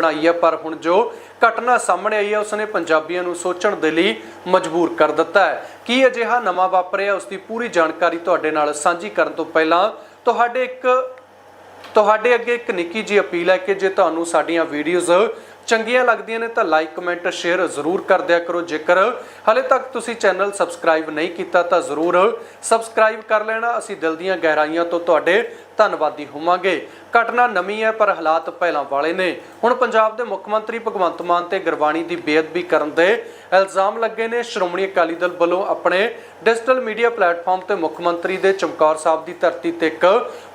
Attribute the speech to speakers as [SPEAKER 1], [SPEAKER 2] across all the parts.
[SPEAKER 1] ਬਣਾਈ ਹੈ, ਪਰ ਹੁਣ ਜੋ ਘਟਨਾ ਸਾਹਮਣੇ ਆਈ ਹੈ, ਉਸਨੇ ਪੰਜਾਬੀਆਂ ਨੂੰ ਸੋਚਣ ਦੇ ਲਈ ਮਜਬੂਰ ਕਰ ਦਿੱਤਾ ਹੈ। ਕੀ ਅਜਿਹਾ ਨਵਾਂ ਵਾਪਰਿਆ ਉਸ ਦੀ ਪੂਰੀ ਜਾਣਕਾਰੀ ਤੁਹਾਡੇ ਨਾਲ ਸਾਂਝੀ ਕਰਨ ਤੋਂ ਪਹਿਲਾਂ ਤੁਹਾਡੇ ਇੱਕ ਤੁਹਾਡੇ ਅੱਗੇ ਇੱਕ ਨਿੱਕੀ ਜੀ ਅਪੀਲ ਹੈ ਕਿ ਜੇ ਤੁਹਾਨੂੰ ਸਾਡੀਆਂ ਵੀਡੀਓਜ਼ ਚੰਗੀਆਂ ਲੱਗਦੀਆਂ ਨੇ ਤਾਂ ਲਾਈਕ, ਕਮੈਂਟ, ਸ਼ੇਅਰ ਜ਼ਰੂਰ ਕਰ ਦਿਆ ਕਰੋ। ਜੇਕਰ ਹਲੇ ਤੱਕ ਤੁਸੀਂ ਚੈਨਲ ਸਬਸਕ੍ਰਾਈਬ ਨਹੀਂ ਕੀਤਾ ਤਾਂ ਜ਼ਰੂਰ ਸਬਸਕ੍ਰਾਈਬ ਕਰ ਲੈਣਾ। ਅਸੀਂ ਦਿਲ ਦੀਆਂ ਗਹਿਰਾਈਆਂ ਤੋਂ ਤੁਹਾਡੇ ਧੰਨਵਾਦੀ ਹੋਵਾਂਗੇ। ਘਟਨਾ ਨਵੀਂ ਹੈ, ਪਰ ਹਾਲਾਤ ਪਹਿਲਾਂ ਵਾਲੇ ਨੇ। ਹੁਣ ਪੰਜਾਬ ਦੇ ਮੁੱਖ ਮੰਤਰੀ ਭਗਵੰਤ ਮਾਨ ਤੇ ਗੁਰਬਾਣੀ ਦੀ ਬੇਅਦਬੀ ਕਰਨ ਦੇ ਇਲਜ਼ਾਮ ਲੱਗੇ ਨੇ। ਸ਼੍ਰੋਮਣੀ ਅਕਾਲੀ ਦਲ ਵੱਲੋਂ ਆਪਣੇ ਡਿਜੀਟਲ ਮੀਡੀਆ ਪਲੇਟਫਾਰਮ ਤੇ ਮੁੱਖ ਮੰਤਰੀ ਦੇ ਚਮਕੌਰ ਸਾਹਿਬ ਦੀ ਧਰਤੀ ਤੇ ਇੱਕ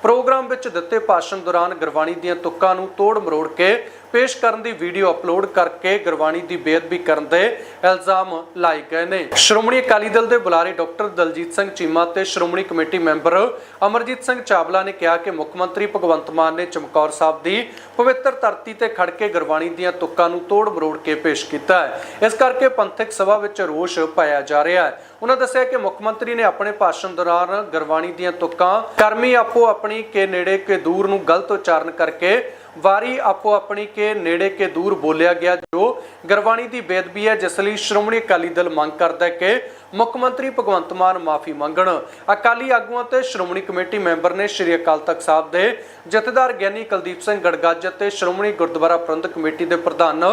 [SPEAKER 1] ਪ੍ਰੋਗਰਾਮ ਵਿੱਚ ਦਿੱਤੇ ਭਾਸ਼ਣ ਦੌਰਾਨ ਗੁਰਬਾਣੀ ਦੀਆਂ ਤੁੱਕਾਂ ਨੂੰ ਤੋੜ ਮਰੋੜ ਕੇ ਪੇਸ਼ ਕਰਨ ਦੀ ਵੀਡੀਓ ਅਪਲੋਡ ਕਰਕੇ ਗੁਰਬਾਣੀ ਦੀ ਬੇਅਦਬੀ ਕਰਨ ਦੇ ਇਲਜ਼ਾਮ ਲਾਏ ਗਏ ਨੇ। ਸ਼੍ਰੋਮਣੀ ਅਕਾਲੀ ਦਲ ਦੇ ਬੁਲਾਰੇ ਡਾਕਟਰ ਦਲਜੀਤ ਸਿੰਘ ਚੀਮਾ ਤੇ ਸ਼੍ਰੋਮਣੀ ਕਮੇਟੀ ਮੈਂਬਰ ਅਮਰਜੀਤ ਸਿੰਘ ਚਾਵਲਾ ਨੇ ਕਿਹਾ ਕਿ ਮੁੱਖ ਮੰਤਰੀ ਭਗਵੰਤ ਮਾਨ ਨੇ ਚਮਕੌਰ ਸਾਹਿਬ ਦੀ ਪਵਿੱਤਰ ਧਰਤੀ ਤੇ ਖੜ ਕੇ ਗੁਰਬਾਣੀ ਦੀਆਂ ਤੁਕਾਂ ਨੂੰ ਤੋੜ ਮਰੋੜ ਕੇ ਪੇਸ਼ ਕੀਤਾ ਹੈ। ਇਸ ਕਰਕੇ ਪੰਥਕ ਸਭਾ ਵਿੱਚ ਰੋਸ਼ ਪਾਇਆ ਜਾ ਰਿਹਾ ਹੈ। ਉਹਨਾਂ ਦੱਸਿਆ ਕਿ ਮੁੱਖ ਮੰਤਰੀ ਨੇ ਆਪਣੇ ਭਾਸ਼ਣ ਦੌਰਾਨ ਗੁਰਬਾਣੀ ਦੀਆਂ ਤੁਕਾਂ ਕਰਮੀ ਆਪੋ ਆਪਣੀ ਕੇ ਨੇੜੇ ਕੇ ਦੂਰ ਨੂੰ ਗਲਤ ਉਚਾਰਨ ਕਰਕੇ ਵਾਰੀ ਆਪੋ ਆਪਣੀ ਕੇ ਨੇੜੇ ਕੇ ਦੂਰ ਬੋਲਿਆ ਗਿਆ ਜੋ ਗੁਰਬਾਣੀ ਦੀ ਬੇਅਦਬੀ ਹੈ, ਜਿਸ ਲਈ ਸ਼੍ਰੋਮਣੀ ਅਕਾਲੀ ਦਲ ਮੰਗ ਕਰਦਾ ਹੈ ਕਿ ਮੁੱਖ ਮੰਤਰੀ ਭਗਵੰਤ ਮਾਨ ਮਾਫੀ ਮੰਗਣ। ਅਕਾਲੀ ਆਗੂਆਂ ਤੇ ਸ਼੍ਰੋਮਣੀ ਕਮੇਟੀ ਮੈਂਬਰ ਨੇ ਸ਼੍ਰੀ ਅਕਾਲ ਤਖਤ ਸਾਹਿਬ ਦੇ ਜਥੇਦਾਰ ਗਿਆਨੀ ਕੁਲਦੀਪ ਸਿੰਘ ਗੜਗੱਜ ਅਤੇ ਸ਼੍ਰੋਮਣੀ ਗੁਰਦੁਆਰਾ ਪ੍ਰਬੰਧਕ ਕਮੇਟੀ ਦੇ ਪ੍ਰਧਾਨ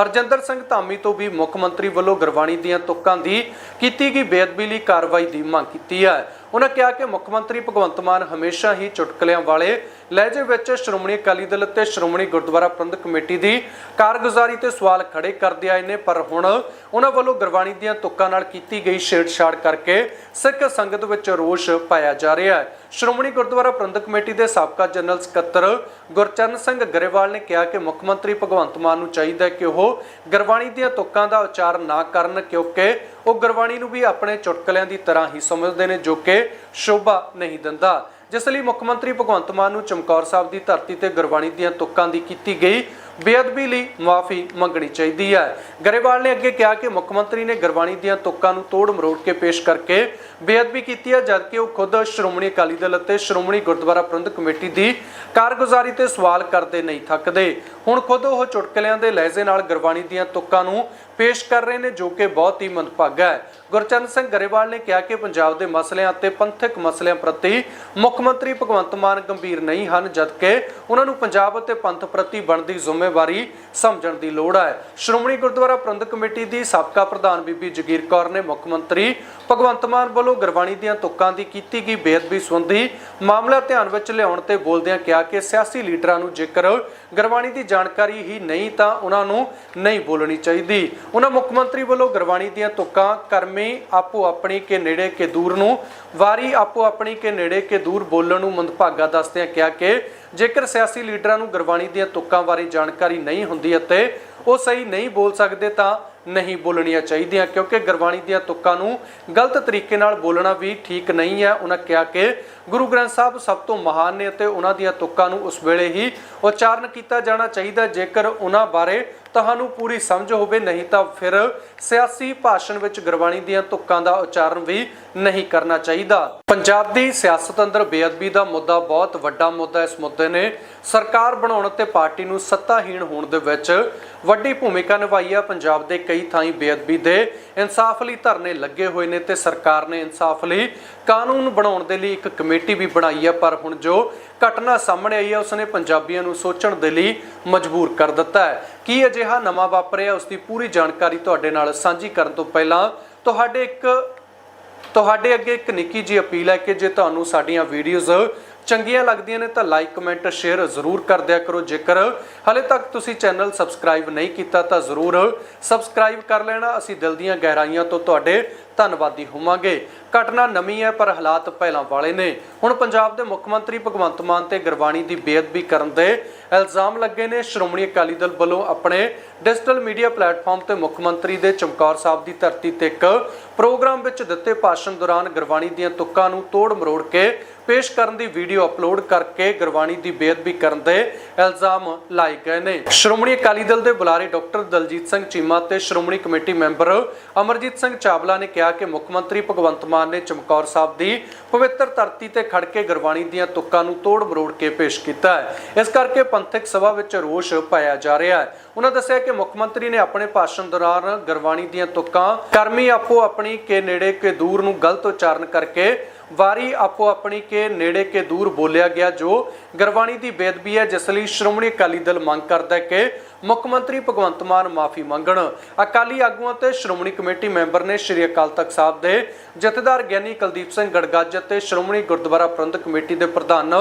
[SPEAKER 1] ਹਰਜਿੰਦਰ ਸਿੰਘ ਧਾਮੀ ਤੋਂ ਵੀ ਮੁੱਖ ਮੰਤਰੀ ਵੱਲੋਂ ਗੁਰਬਾਣੀ ਦੀਆਂ ਤੁਕਾਂ ਦੀ ਕੀਤੀ ਗਈ ਬੇਅਦਬੀ ਲਈ ਕਾਰਵਾਈ ਦੀ ਮੰਗ ਕੀਤੀ ਹੈ। ਉਹਨਾਂ ਕਿਹਾ ਕਿ ਮੁੱਖ ਮੰਤਰੀ ਭਗਵੰਤ ਮਾਨ ਹਮੇਸ਼ਾ ਹੀ ਚੁਟਕਲਿਆਂ ਵਾਲੇ ਲਹਿਜੇ ਵਿੱਚ ਸ਼੍ਰੋਮਣੀ ਅਕਾਲੀ ਦਲ ਅਤੇ ਸ਼੍ਰੋਮਣੀ ਗੁਰਦੁਆਰਾ ਪ੍ਰਬੰਧਕ ਕਮੇਟੀ ਦੀ ਕਾਰਗੁਜ਼ਾਰੀ ਤੇ ਸਵਾਲ ਖੜੇ ਕਰਦੇ ਆਏ ਨੇ, ਪਰ ਹੁਣ ਉਹਨਾਂ ਵੱਲੋਂ ਗੁਰਬਾਣੀ ਦੀਆਂ ਤੁਕਾਂ ਨਾਲ ਕੀਤੀ ਗਈ ਛੇੜਛਾੜ ਕਰਕੇ ਸਿੱਖ ਸੰਗਤ ਵਿੱਚ ਰੋਸ਼ ਪਾਇਆ ਜਾ ਰਿਹਾ ਹੈ। ਸ਼੍ਰੋਮਣੀ ਗੁਰਦੁਆਰਾ ਪ੍ਰਬੰਧਕ ਕਮੇਟੀ ਦੇ ਸਾਬਕਾ ਜਨਰਲ ਸਕੱਤਰ ਗੁਰਚਰਨ ਸਿੰਘ ਗਰੇਵਾਲ ਨੇ ਕਿਹਾ ਕਿ ਮੁੱਖ ਮੰਤਰੀ ਭਗਵੰਤ ਮਾਨ ਨੂੰ ਚਾਹੀਦਾ ਹੈ ਕਿ ਉਹ ਗੁਰਬਾਣੀ ਦੀਆਂ ਤੁਕਾਂ ਦਾ ਉਚਾਰ ਨਾ ਕਰਨ ਕਿਉਂਕਿ ਉਹ ਗੁਰਬਾਣੀ ਨੂੰ ਵੀ ਆਪਣੇ ਚੁਟਕਲਿਆਂ ਦੀ ਤਰ੍ਹਾਂ ਹੀ ਸਮਝਦੇ ਨੇ ਜੋ ਕਿ ਸ਼ੋਭਾ ਨਹੀਂ ਦਿੰਦਾ। ਜਿਸ ਲਈ ਮੁੱਖ ਮੰਤਰੀ ਭਗਵੰਤ ਮਾਨ ਨੂੰ ਚਮਕੌਰ ਸਾਹਿਬ ਦੀ ਧਰਤੀ ਤੇ ਗੁਰਬਾਣੀ ਦੀਆਂ ਤੁਕਾਂ ਦੀ ਕੀਤੀ ਗਈ। ਬੇਅਦਬੀ ਲਈ ਮਾਫੀ ਮੰਗਣੀ ਚਾਹੀਦੀ ਹੈ। ਗਰੇਵਾਲ ਨੇ ਅੱਗੇ ਕਿਹਾ ਕਿ ਮੁੱਖ ਮੰਤਰੀ ਨੇ ਗੁਰਬਾਣੀ ਦੀਆਂ ਤੁਕਾਂ ਨੂੰ ਤੋੜ ਮਰੋੜ ਕੇ ਪੇਸ਼ ਕਰਕੇ ਬੇਅਦਬੀ ਕੀਤੀ ਹੈ, ਜਦਕਿ ਉਹ ਖੁਦ ਸ਼੍ਰੋਮਣੀ ਅਕਾਲੀ ਦਲ ਅਤੇ ਸ਼੍ਰੋਮਣੀ ਗੁਰਦੁਆਰਾ ਪ੍ਰਬੰਧਕ ਕਮੇਟੀ ਦੀ ਕਾਰਗੁਜ਼ਾਰੀ ਤੇ ਸਵਾਲ ਕਰਦੇ ਨਹੀਂ ਥੱਕਦੇ। ਹੁਣ ਖੁਦ ਉਹ ਚੁਟਕਲਿਆਂ ਦੇ ਲਹਿਜ਼ੇ ਨਾਲ ਗੁਰਬਾਣੀ ਦੀਆਂ ਤੁਕਾਂ ਨੂੰ ਪੇਸ਼ ਕਰ ਰਹੇ ਨੇ, ਜੋ ਕਿ ਬਹੁਤ ਹੀ ਮੰਦਭਾਗਾ ਹੈ। ਗੁਰਚਰਨ ਸਿੰਘ ਗਰੇਵਾਲ ਨੇ ਕਿਹਾ ਕਿ ਪੰਜਾਬ ਦੇ ਮਸਲਿਆਂ ਅਤੇ ਪੰਥਕ ਮਸਲਿਆਂ ਪ੍ਰਤੀ ਮੁੱਖ ਮੰਤਰੀ ਭਗਵੰਤ ਮਾਨ ਗੰਭੀਰ ਨਹੀਂ ਹਨ, ਜਦਕਿ ਉਹਨਾਂ ਨੂੰ ਪੰਜਾਬ ਅਤੇ ਪੰਥ ਪ੍ਰਤੀ ਬਣਦੀ ਜ਼ਿੰਮੇਵਾਰੀ ਸਮਝਣ ਦੀ ਲੋੜ ਹੈ। ਸ਼੍ਰੋਮਣੀ ਗੁਰਦੁਆਰਾ ਪ੍ਰਬੰਧਕ ਕਮੇਟੀ ਦੀ ਸਾਬਕਾ ਪ੍ਰਧਾਨ ਬੀਬੀ ਜਗੀਰ ਕੌਰ ਨੇ ਮੁੱਖ ਮੰਤਰੀ ਭਗਵੰਤ ਮਾਨ ਵੱਲੋਂ ਗੁਰਬਾਣੀ ਦੀਆਂ ਤੁਕਾਂ ਦੀ ਕੀਤੀ ਗਈ ਬੇਅਦਬੀ ਸੰਬੰਧੀ ਮਾਮਲਾ ਧਿਆਨ ਵਿੱਚ ਲਿਆਉਣ ਤੇ ਬੋਲਦਿਆਂ ਕਿਹਾ ਕਿ ਸਿਆਸੀ ਲੀਡਰਾਂ ਨੂੰ ਜੇਕਰ ਗੁਰਬਾਣੀ ਦੀ ਜਾਣਕਾਰੀ ਹੀ ਨਹੀਂ ਤਾਂ ਉਹਨਾਂ ਨੂੰ ਨਹੀਂ ਬੋਲਣੀ ਚਾਹੀਦੀ। ਉਹਨਾਂ ਮੁੱਖ ਮੰਤਰੀ ਵੱਲੋਂ ਗੁਰਬਾਣੀ ਦੀਆਂ ਤੁਕਾਂ ਕਰਮੀ ਆਪੋ ਆਪਣੀ ਕੇ ਨੇੜੇ ਕੇ ਦੂਰ ਨੂੰ, ਵਾਰੀ ਆਪੋ ਆਪਣੀ ਕੇ ਨੇੜੇ ਕੇ ਦੂਰ ਬੋਲਣ ਨੂੰ ਮੰਦਭਾਗਾ ਦੱਸਦਿਆਂ ਕਿਹਾ ਕਿ ਜੇਕਰ ਸਿਆਸੀ ਲੀਡਰਾਂ ਨੂੰ ਗੁਰਬਾਣੀ ਦੀਆਂ ਤੁਕਾਂ ਬਾਰੇ ਜਾਣਕਾਰੀ ਨਹੀਂ ਹੁੰਦੀ ਅਤੇ ਉਹ ਸਹੀ ਨਹੀਂ ਬੋਲ ਸਕਦੇ ਤਾਂ ਨਹੀਂ ਬੋਲਣੀਆਂ ਚਾਹੀਦੀਆਂ, ਕਿਉਂਕਿ ਗੁਰਬਾਣੀ ਦੀਆਂ ਤੁਕਾਂ ਨੂੰ ਗਲਤ ਤਰੀਕੇ ਨਾਲ ਬੋਲਣਾ ਵੀ ਠੀਕ ਨਹੀਂ ਹੈ। ਉਹਨਾਂ ਕਿਹਾ ਕਿ ਗੁਰੂ ਗ੍ਰੰਥ ਸਾਹਿਬ ਸਭ ਤੋਂ ਮਹਾਨ ਨੇ ਅਤੇ ਉਹਨਾਂ ਦੀਆਂ ਤੁਕਾਂ ਨੂੰ ਉਸ ਵੇਲੇ ਹੀ ਉਚਾਰਨ ਕੀਤਾ ਜਾਣਾ ਚਾਹੀਦਾ ਜੇਕਰ ਉਹਨਾਂ ਬਾਰੇ ਤੁਹਾਨੂੰ ਪੂਰੀ ਸਮਝ ਹੋਵੇ, ਨਹੀਂ ਤਾਂ ਫਿਰ ਸਿਆਸੀ ਭਾਸ਼ਣ ਵਿੱਚ ਗੁਰਬਾਣੀ ਦੀਆਂ ਤੁਕਾਂ ਦਾ ਉਚਾਰਨ ਵੀ ਨਹੀਂ ਕਰਨਾ ਚਾਹੀਦਾ। ਪੰਜਾਬ ਦੀ ਸਿਆਸਤ ਅੰਦਰ ਬੇਅਦਬੀ ਦਾ ਮੁੱਦਾ ਬਹੁਤ ਵੱਡਾ ਮੁੱਦਾ ਇਸ ਮੁੱਦੇ ਨੇ। ਸਰਕਾਰ ਬਣਾਉਣ ਤੇ ਪਾਰਟੀ ਨੂੰ ਸੱਤਾਹੀਣ ਹੋਣ ਦੇ ਵਿੱਚ ਵੱਡੀ ਭੂਮਿਕਾ ਨਿਭਾਈ ਹੈ ਪੰਜਾਬ ਦੇ ਕਈ ਥਾਈਂ ਬੇਅਦਬੀ ਦੇ ਇਨਸਾਫ ਲਈ ਧਰਨੇ ਲੱਗੇ ਹੋਏ ਨੇ ਤੇ ਸਰਕਾਰ ਨੇ ਇਨਸਾਫ ਲਈ ਕਾਨੂੰਨ ਬਣਾਉਣ ਦੇ ਲਈ ਇੱਕ ਕਮੇਟੀ ਵੀ ਬਣਾਈ ਹੈ ਪਰ ਹੁਣ ਜੋ ਘਟਨਾ ਸਾਹਮਣੇ ਆਈ ਹੈ ਉਸਨੇ ਪੰਜਾਬੀਆਂ ਨੂੰ ਸੋਚਣ ਦੇ ਲਈ ਮਜਬੂਰ ਕਰ ਦਿੱਤਾ ਹੈ। ਕੀ ਅਜਿਹਾ ਨਵਾਂ ਵਾਪਰਿਆ ਉਸ ਦੀ ਪੂਰੀ ਜਾਣਕਾਰੀ ਤੁਹਾਡੇ ਨਾਲ ਸਾਂਝੀ ਕਰਨ ਤੋਂ ਪਹਿਲਾਂ ਤੁਹਾਡੇ ਇੱਕ, ਤੁਹਾਡੇ ਅੱਗੇ ਇੱਕ ਨਿੱਕੀ ਜੀ ਅਪੀਲ ਹੈ ਕਿ ਜੇ ਤੁਹਾਨੂੰ ਸਾਡੀਆਂ ਵੀਡੀਓਜ਼ ਚੰਗੀਆਂ ਲੱਗਦੀਆਂ ਨੇ ਤਾਂ ਲਾਈਕ, ਕਮੈਂਟ, ਸ਼ੇਅਰ ਜ਼ਰੂਰ ਕਰ ਦਿਆ ਕਰੋ। ਜੇਕਰ ਹਲੇ ਤੱਕ ਤੁਸੀਂ ਚੈਨਲ ਸਬਸਕ੍ਰਾਈਬ ਨਹੀਂ ਕੀਤਾ ਤਾਂ ਜ਼ਰੂਰ ਸਬਸਕ੍ਰਾਈਬ ਕਰ ਲੈਣਾ। ਅਸੀਂ ਦਿਲ ਦੀਆਂ ਗਹਿਰਾਈਆਂ ਤੋਂ ਤੁਹਾਡੇ ਧੰਨਵਾਦੀ ਹੋਵਾਂਗੇ। ਘਟਨਾ ਨਵੀਂ ਹੈ, ਪਰ ਹਾਲਾਤ ਪਹਿਲਾਂ ਵਾਲੇ ਨੇ। ਹੁਣ ਪੰਜਾਬ ਦੇ ਮੁੱਖ ਮੰਤਰੀ ਭਗਵੰਤ ਮਾਨ ਤੇ ਗੁਰਬਾਣੀ ਦੀ ਬੇਅਦਬੀ ਕਰਨ ਦੇ ਇਲਜ਼ਾਮ ਲੱਗੇ ਨੇ। ਸ਼੍ਰੋਮਣੀ ਅਕਾਲੀ ਦਲ ਵੱਲੋਂ ਆਪਣੇ ਡਿਜੀਟਲ ਮੀਡੀਆ ਪਲੇਟਫਾਰਮ ਤੇ ਮੁੱਖ ਮੰਤਰੀ ਦੇ ਚਮਕੌਰ ਸਾਹਿਬ ਦੀ ਧਰਤੀ ਤੇ ਇੱਕ ਪ੍ਰੋਗਰਾਮ ਵਿੱਚ ਦਿੱਤੇ ਭਾਸ਼ਣ ਦੌਰਾਨ ਗੁਰਬਾਣੀ ਦੀਆਂ ਤੁੱਕਾਂ ਨੂੰ ਤੋੜ ਮਰੋੜ ਕੇ ਪੇਸ਼ ਕਰਨ ਦੀ ਵੀਡੀਓ ਅਪਲੋਡ ਕਰਕੇ ਗੁਰਬਾਣੀ ਦੀ ਬੇਅਦਬੀ ਕਰਨ ਦੇ ਇਲਜ਼ਾਮ ਲਾਏ ਗਏ ਨੇ। ਸ਼੍ਰੋਮਣੀ ਅਕਾਲੀ ਦਲ ਦੇ ਬੁਲਾਰੇ ਡਾਕਟਰ ਦਲਜੀਤ ਸਿੰਘ ਚੀਮਾ ਤੇ ਸ਼੍ਰੋਮਣੀ ਕਮੇਟੀ ਮੈਂਬਰ ਅਮਰਜੀਤ ਸਿੰਘ ਚਾਵਲਾ ਨੇ ਕਿਹਾ ਕਿਹਾ ਕਿ ਮੁੱਖ ਮੰਤਰੀ ਭਗਵੰਤ ਮਾਨ ਨੇ ਚਮਕੌਰ ਸਾਹਿਬ ਦੀ ਪਵਿੱਤਰ ਧਰਤੀ ਤੇ ਖੜ ਕੇ ਗੁਰਬਾਣੀ ਦੀਆਂ ਤੁਕਾਂ ਨੂੰ ਤੋੜ ਮਰੋੜ ਕੇ ਪੇਸ਼ ਕੀਤਾ ਹੈ। ਇਸ ਕਰਕੇ ਪੰਥਕ ਸਭਾ ਵਿੱਚ ਰੋਸ਼ ਪਾਇਆ ਜਾ ਰਿਹਾ ਹੈ। ਉਹਨਾਂ ਦੱਸਿਆ ਕਿ ਮੁੱਖ ਮੰਤਰੀ ਨੇ ਆਪਣੇ ਭਾਸ਼ਣ ਦੌਰਾਨ ਗੁਰਬਾਣੀ ਦੀਆਂ ਤੁਕਾਂ ਕਰਮੀ ਆਪੋ ਆਪਣੀ ਕੇ ਨੇੜੇ ਕੇ ਦੂਰ ਨੂੰ ਗਲਤ ਉਚਾਰਨ ਕਰਕੇ ਵਾਰੀ ਆਪੋ ਆਪਣੀ ਕੇ ਨੇੜੇ ਕੇ ਦੂਰ ਬੋਲਿਆ ਗਿਆ ਜੋ ਗੁਰਬਾਣੀ ਦੀ ਬੇਦਬੀ ਹੈ, ਜਿਸ ਲਈ ਸ਼੍ਰੋਮਣੀ ਅਕਾਲੀ ਦਲ ਮੰਗ ਕਰਦਾ ਹੈ ਕਿ ਮੁੱਖ ਮੰਤਰੀ ਭਗਵੰਤ ਮਾਨ ਮਾਫੀ ਮੰਗਣ। ਅਕਾਲੀ ਆਗੂਆਂ ਤੇ ਸ਼੍ਰੋਮਣੀ ਕਮੇਟੀ ਮੈਂਬਰ ਨੇ ਸ਼੍ਰੀ ਅਕਾਲ ਤਖਤ ਸਾਹਿਬ ਦੇ ਜਥੇਦਾਰ ਗਿਆਨੀ ਕੁਲਦੀਪ ਸਿੰਘ ਗੜਗੱਜ ਅਤੇ ਸ਼੍ਰੋਮਣੀ ਗੁਰਦੁਆਰਾ ਪ੍ਰਬੰਧਕ ਕਮੇਟੀ ਦੇ ਪ੍ਰਧਾਨ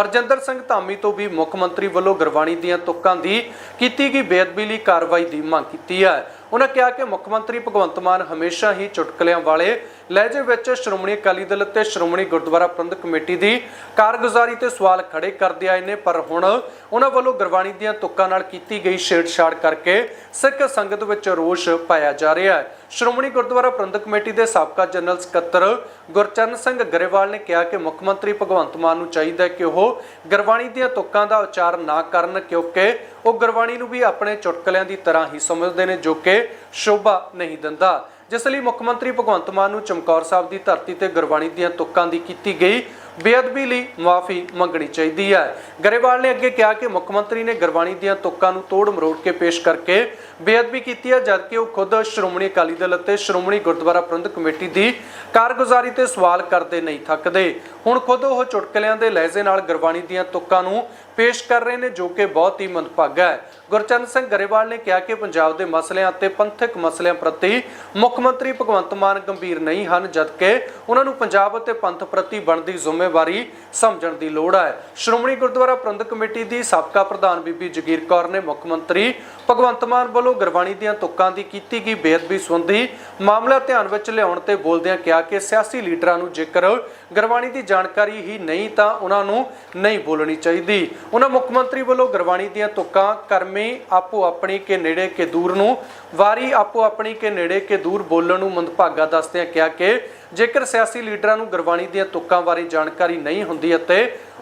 [SPEAKER 1] ਹਰਜਿੰਦਰ ਸਿੰਘ ਧਾਮੀ ਤੋਂ ਵੀ ਮੁੱਖ ਮੰਤਰੀ ਵੱਲੋਂ ਗੁਰਬਾਣੀ ਦੀਆਂ ਤੁਕਾਂ ਦੀ ਕੀਤੀ ਗਈ ਬੇਅਦਬੀ ਲਈ ਕਾਰਵਾਈ ਦੀ ਮੰਗ ਕੀਤੀ ਹੈ। ਉਹਨਾਂ ਕਿਹਾ ਕਿ ਮੁੱਖ ਮੰਤਰੀ ਭਗਵੰਤ ਮਾਨ ਹਮੇਸ਼ਾ ਹੀ ਚੁਟਕਲਿਆਂ ਵਾਲੇ ਲਹਿਜੇ ਵਿੱਚ ਸ਼੍ਰੋਮਣੀ ਅਕਾਲੀ ਦਲ ਤੇ ਸ਼੍ਰੋਮਣੀ ਗੁਰਦੁਆਰਾ ਪ੍ਰਬੰਧਕ ਕਮੇਟੀ ਦੀ ਕਾਰਗੁਜ਼ਾਰੀ ਤੇ ਸਵਾਲ ਖੜੇ ਕਰਦੇ ਆਏ ਨੇ, ਪਰ ਹੁਣ ਉਹਨਾਂ ਵੱਲੋਂ ਗੁਰਬਾਣੀ ਦੀਆਂ ਤੁਕਾਂ ਨਾਲ ਕੀਤੀ ਗਈ ਛੇੜਛਾੜ ਕਰਕੇ ਸਿੱਖ ਸੰਗਤ ਵਿੱਚ ਰੋਸ਼ ਪਾਇਆ ਜਾ ਰਿਹਾ ਹੈ। ਸ਼੍ਰੋਮਣੀ ਗੁਰਦੁਆਰਾ ਪ੍ਰਬੰਧਕ ਕਮੇਟੀ ਦੇ ਸਾਬਕਾ ਜਨਰਲ ਸਕੱਤਰ ਗੁਰਚਰਨ ਸਿੰਘ ਗਰੇਵਾਲ ਨੇ ਕਿਹਾ ਕਿ ਮੁੱਖ ਮੰਤਰੀ ਭਗਵੰਤ ਮਾਨ ਨੂੰ ਚਾਹੀਦਾ ਹੈ ਕਿ ਉਹ ਗੁਰਬਾਣੀ ਦੀਆਂ ਤੁਕਾਂ ਦਾ ਉਚਾਰਨ ਨਾ ਕਰਨ ਕਿਉਂਕਿ ਉਹ ਗੁਰਬਾਣੀ ਨੂੰ ਵੀ ਆਪਣੇ ਚੁਟਕਲਿਆਂ ਦੀ ਤਰ੍ਹਾਂ ਹੀ ਸਮਝਦੇ ਨੇ ਜੋ ਕਿ ਸ਼ੋਭਾ ਨਹੀਂ ਦਿੰਦਾ। ਜਿਸ ਲਈ ਮੁੱਖ ਮੰਤਰੀ ਭਗਵੰਤ ਮਾਨ ਨੂੰ ਚਮਕੌਰ ਸਾਹਿਬ ਦੀ ਧਰਤੀ ਤੇ ਗੁਰਬਾਣੀ ਦੀਆਂ ਤੁਕਾਂ ਦੀ ਕੀਤੀ ਗਈ। ਬੇਅਦਬੀ ਲਈ ਮਾਫੀ ਮੰਗਣੀ ਚਾਹੀਦੀ ਹੈ। ਗਰੇਵਾਲ ਨੇ ਅੱਗੇ ਕਿਹਾ ਕਿ ਮੁੱਖ ਮੰਤਰੀ ਨੇ ਗੁਰਬਾਣੀ ਦੀਆਂ ਤੁਕਾਂ ਨੂੰ ਤੋੜ ਮਰੋੜ ਕੇ ਪੇਸ਼ ਕਰਕੇ ਬੇਅਦਬੀ ਕੀਤੀ ਹੈ, ਜਦਕਿ ਉਹ ਖੁਦ ਸ਼੍ਰੋਮਣੀ ਅਕਾਲੀ ਦਲ ਅਤੇ ਸ਼੍ਰੋਮਣੀ ਗੁਰਦੁਆਰਾ ਪ੍ਰਬੰਧਕ ਕਮੇਟੀ ਦੀ ਕਾਰਗੁਜ਼ਾਰੀ ਤੇ ਸਵਾਲ ਕਰਦੇ ਨਹੀਂ ਥੱਕਦੇ। ਹੁਣ ਖੁਦ ਉਹ ਚੁਟਕਲਿਆਂ ਦੇ ਲਹਿਜ਼ੇ ਨਾਲ ਗੁਰਬਾਣੀ ਦੀਆਂ ਤੁਕਾਂ ਨੂੰ ਪੇਸ਼ ਕਰ ਰਹੇ ਨੇ, ਜੋ ਕਿ ਬਹੁਤ ਹੀ ਮੰਦਭਾਗਾ ਹੈ। ਗੁਰਚਰਨ ਸਿੰਘ ਗਰੇਵਾਲ ਨੇ ਕਿਹਾ ਕਿ ਪੰਜਾਬ ਦੇ ਮਸਲਿਆਂ ਅਤੇ ਪੰਥਕ ਮਸਲਿਆਂ ਪ੍ਰਤੀ ਮੁੱਖ ਮੰਤਰੀ ਭਗਵੰਤ ਮਾਨ ਗੰਭੀਰ ਨਹੀਂ ਹਨ, ਜਦਕਿ ਉਹਨਾਂ ਨੂੰ ਪੰਜਾਬ ਅਤੇ ਪੰਥ ਪ੍ਰਤੀ ਬਣਦੀ ਜ਼ਿੰਮੇਵਾਰੀ ਸਮਝਣ ਦੀ ਲੋੜ ਹੈ। ਸ਼੍ਰੋਮਣੀ ਗੁਰਦੁਆਰਾ ਪ੍ਰਬੰਧਕ ਕਮੇਟੀ ਦੀ ਸਾਬਕਾ ਪ੍ਰਧਾਨ ਬੀਬੀ ਜਗੀਰ ਕੌਰ ਨੇ ਮੁੱਖ ਮੰਤਰੀ ਭਗਵੰਤ ਮਾਨ ਵੱਲੋਂ ਗੁਰਬਾਣੀ ਦੀਆਂ ਤੁਕਾਂ ਦੀ ਕੀਤੀ ਗਈ ਬੇਅਦਬੀ ਸੰਬੰਧੀ ਮਾਮਲਾ ਧਿਆਨ ਵਿੱਚ ਲਿਆਉਣ ਤੇ ਬੋਲਦਿਆਂ ਕਿਹਾ ਕਿ ਸਿਆਸੀ ਲੀਡਰਾਂ ਨੂੰ ਜੇਕਰ ਗੁਰਬਾਣੀ ਦੀ ਜਾਣਕਾਰੀ ਹੀ ਨਹੀਂ ਤਾਂ ਉਹਨਾਂ ਨੂੰ ਨਹੀਂ ਬੋਲਣੀ ਚਾਹੀਦੀ। ਉਹਨਾਂ ਮੁੱਖ ਮੰਤਰੀ ਵੱਲੋਂ ਗੁਰਬਾਣੀ ਦੀਆਂ ਤੁਕਾਂ ਕਰਮੀ ਆਪੋ ਆਪਣੀ ਕੇ ਨੇੜੇ ਕੇ ਦੂਰ ਨੂੰ, ਵਾਰੀ ਆਪੋ ਆਪਣੀ ਕੇ ਨੇੜੇ ਕੇ ਦੂਰ ਬੋਲਣ ਨੂੰ ਮੰਦਭਾਗਾ ਦੱਸਦਿਆਂ ਕਿਹਾ ਕਿ ਜੇਕਰ ਸਿਆਸੀ ਲੀਡਰਾਂ ਨੂੰ ਗੁਰਬਾਣੀ ਦੀਆਂ ਤੁਕਾਂ ਬਾਰੇ ਜਾਣਕਾਰੀ ਨਹੀਂ ਹੁੰਦੀ ਅਤੇ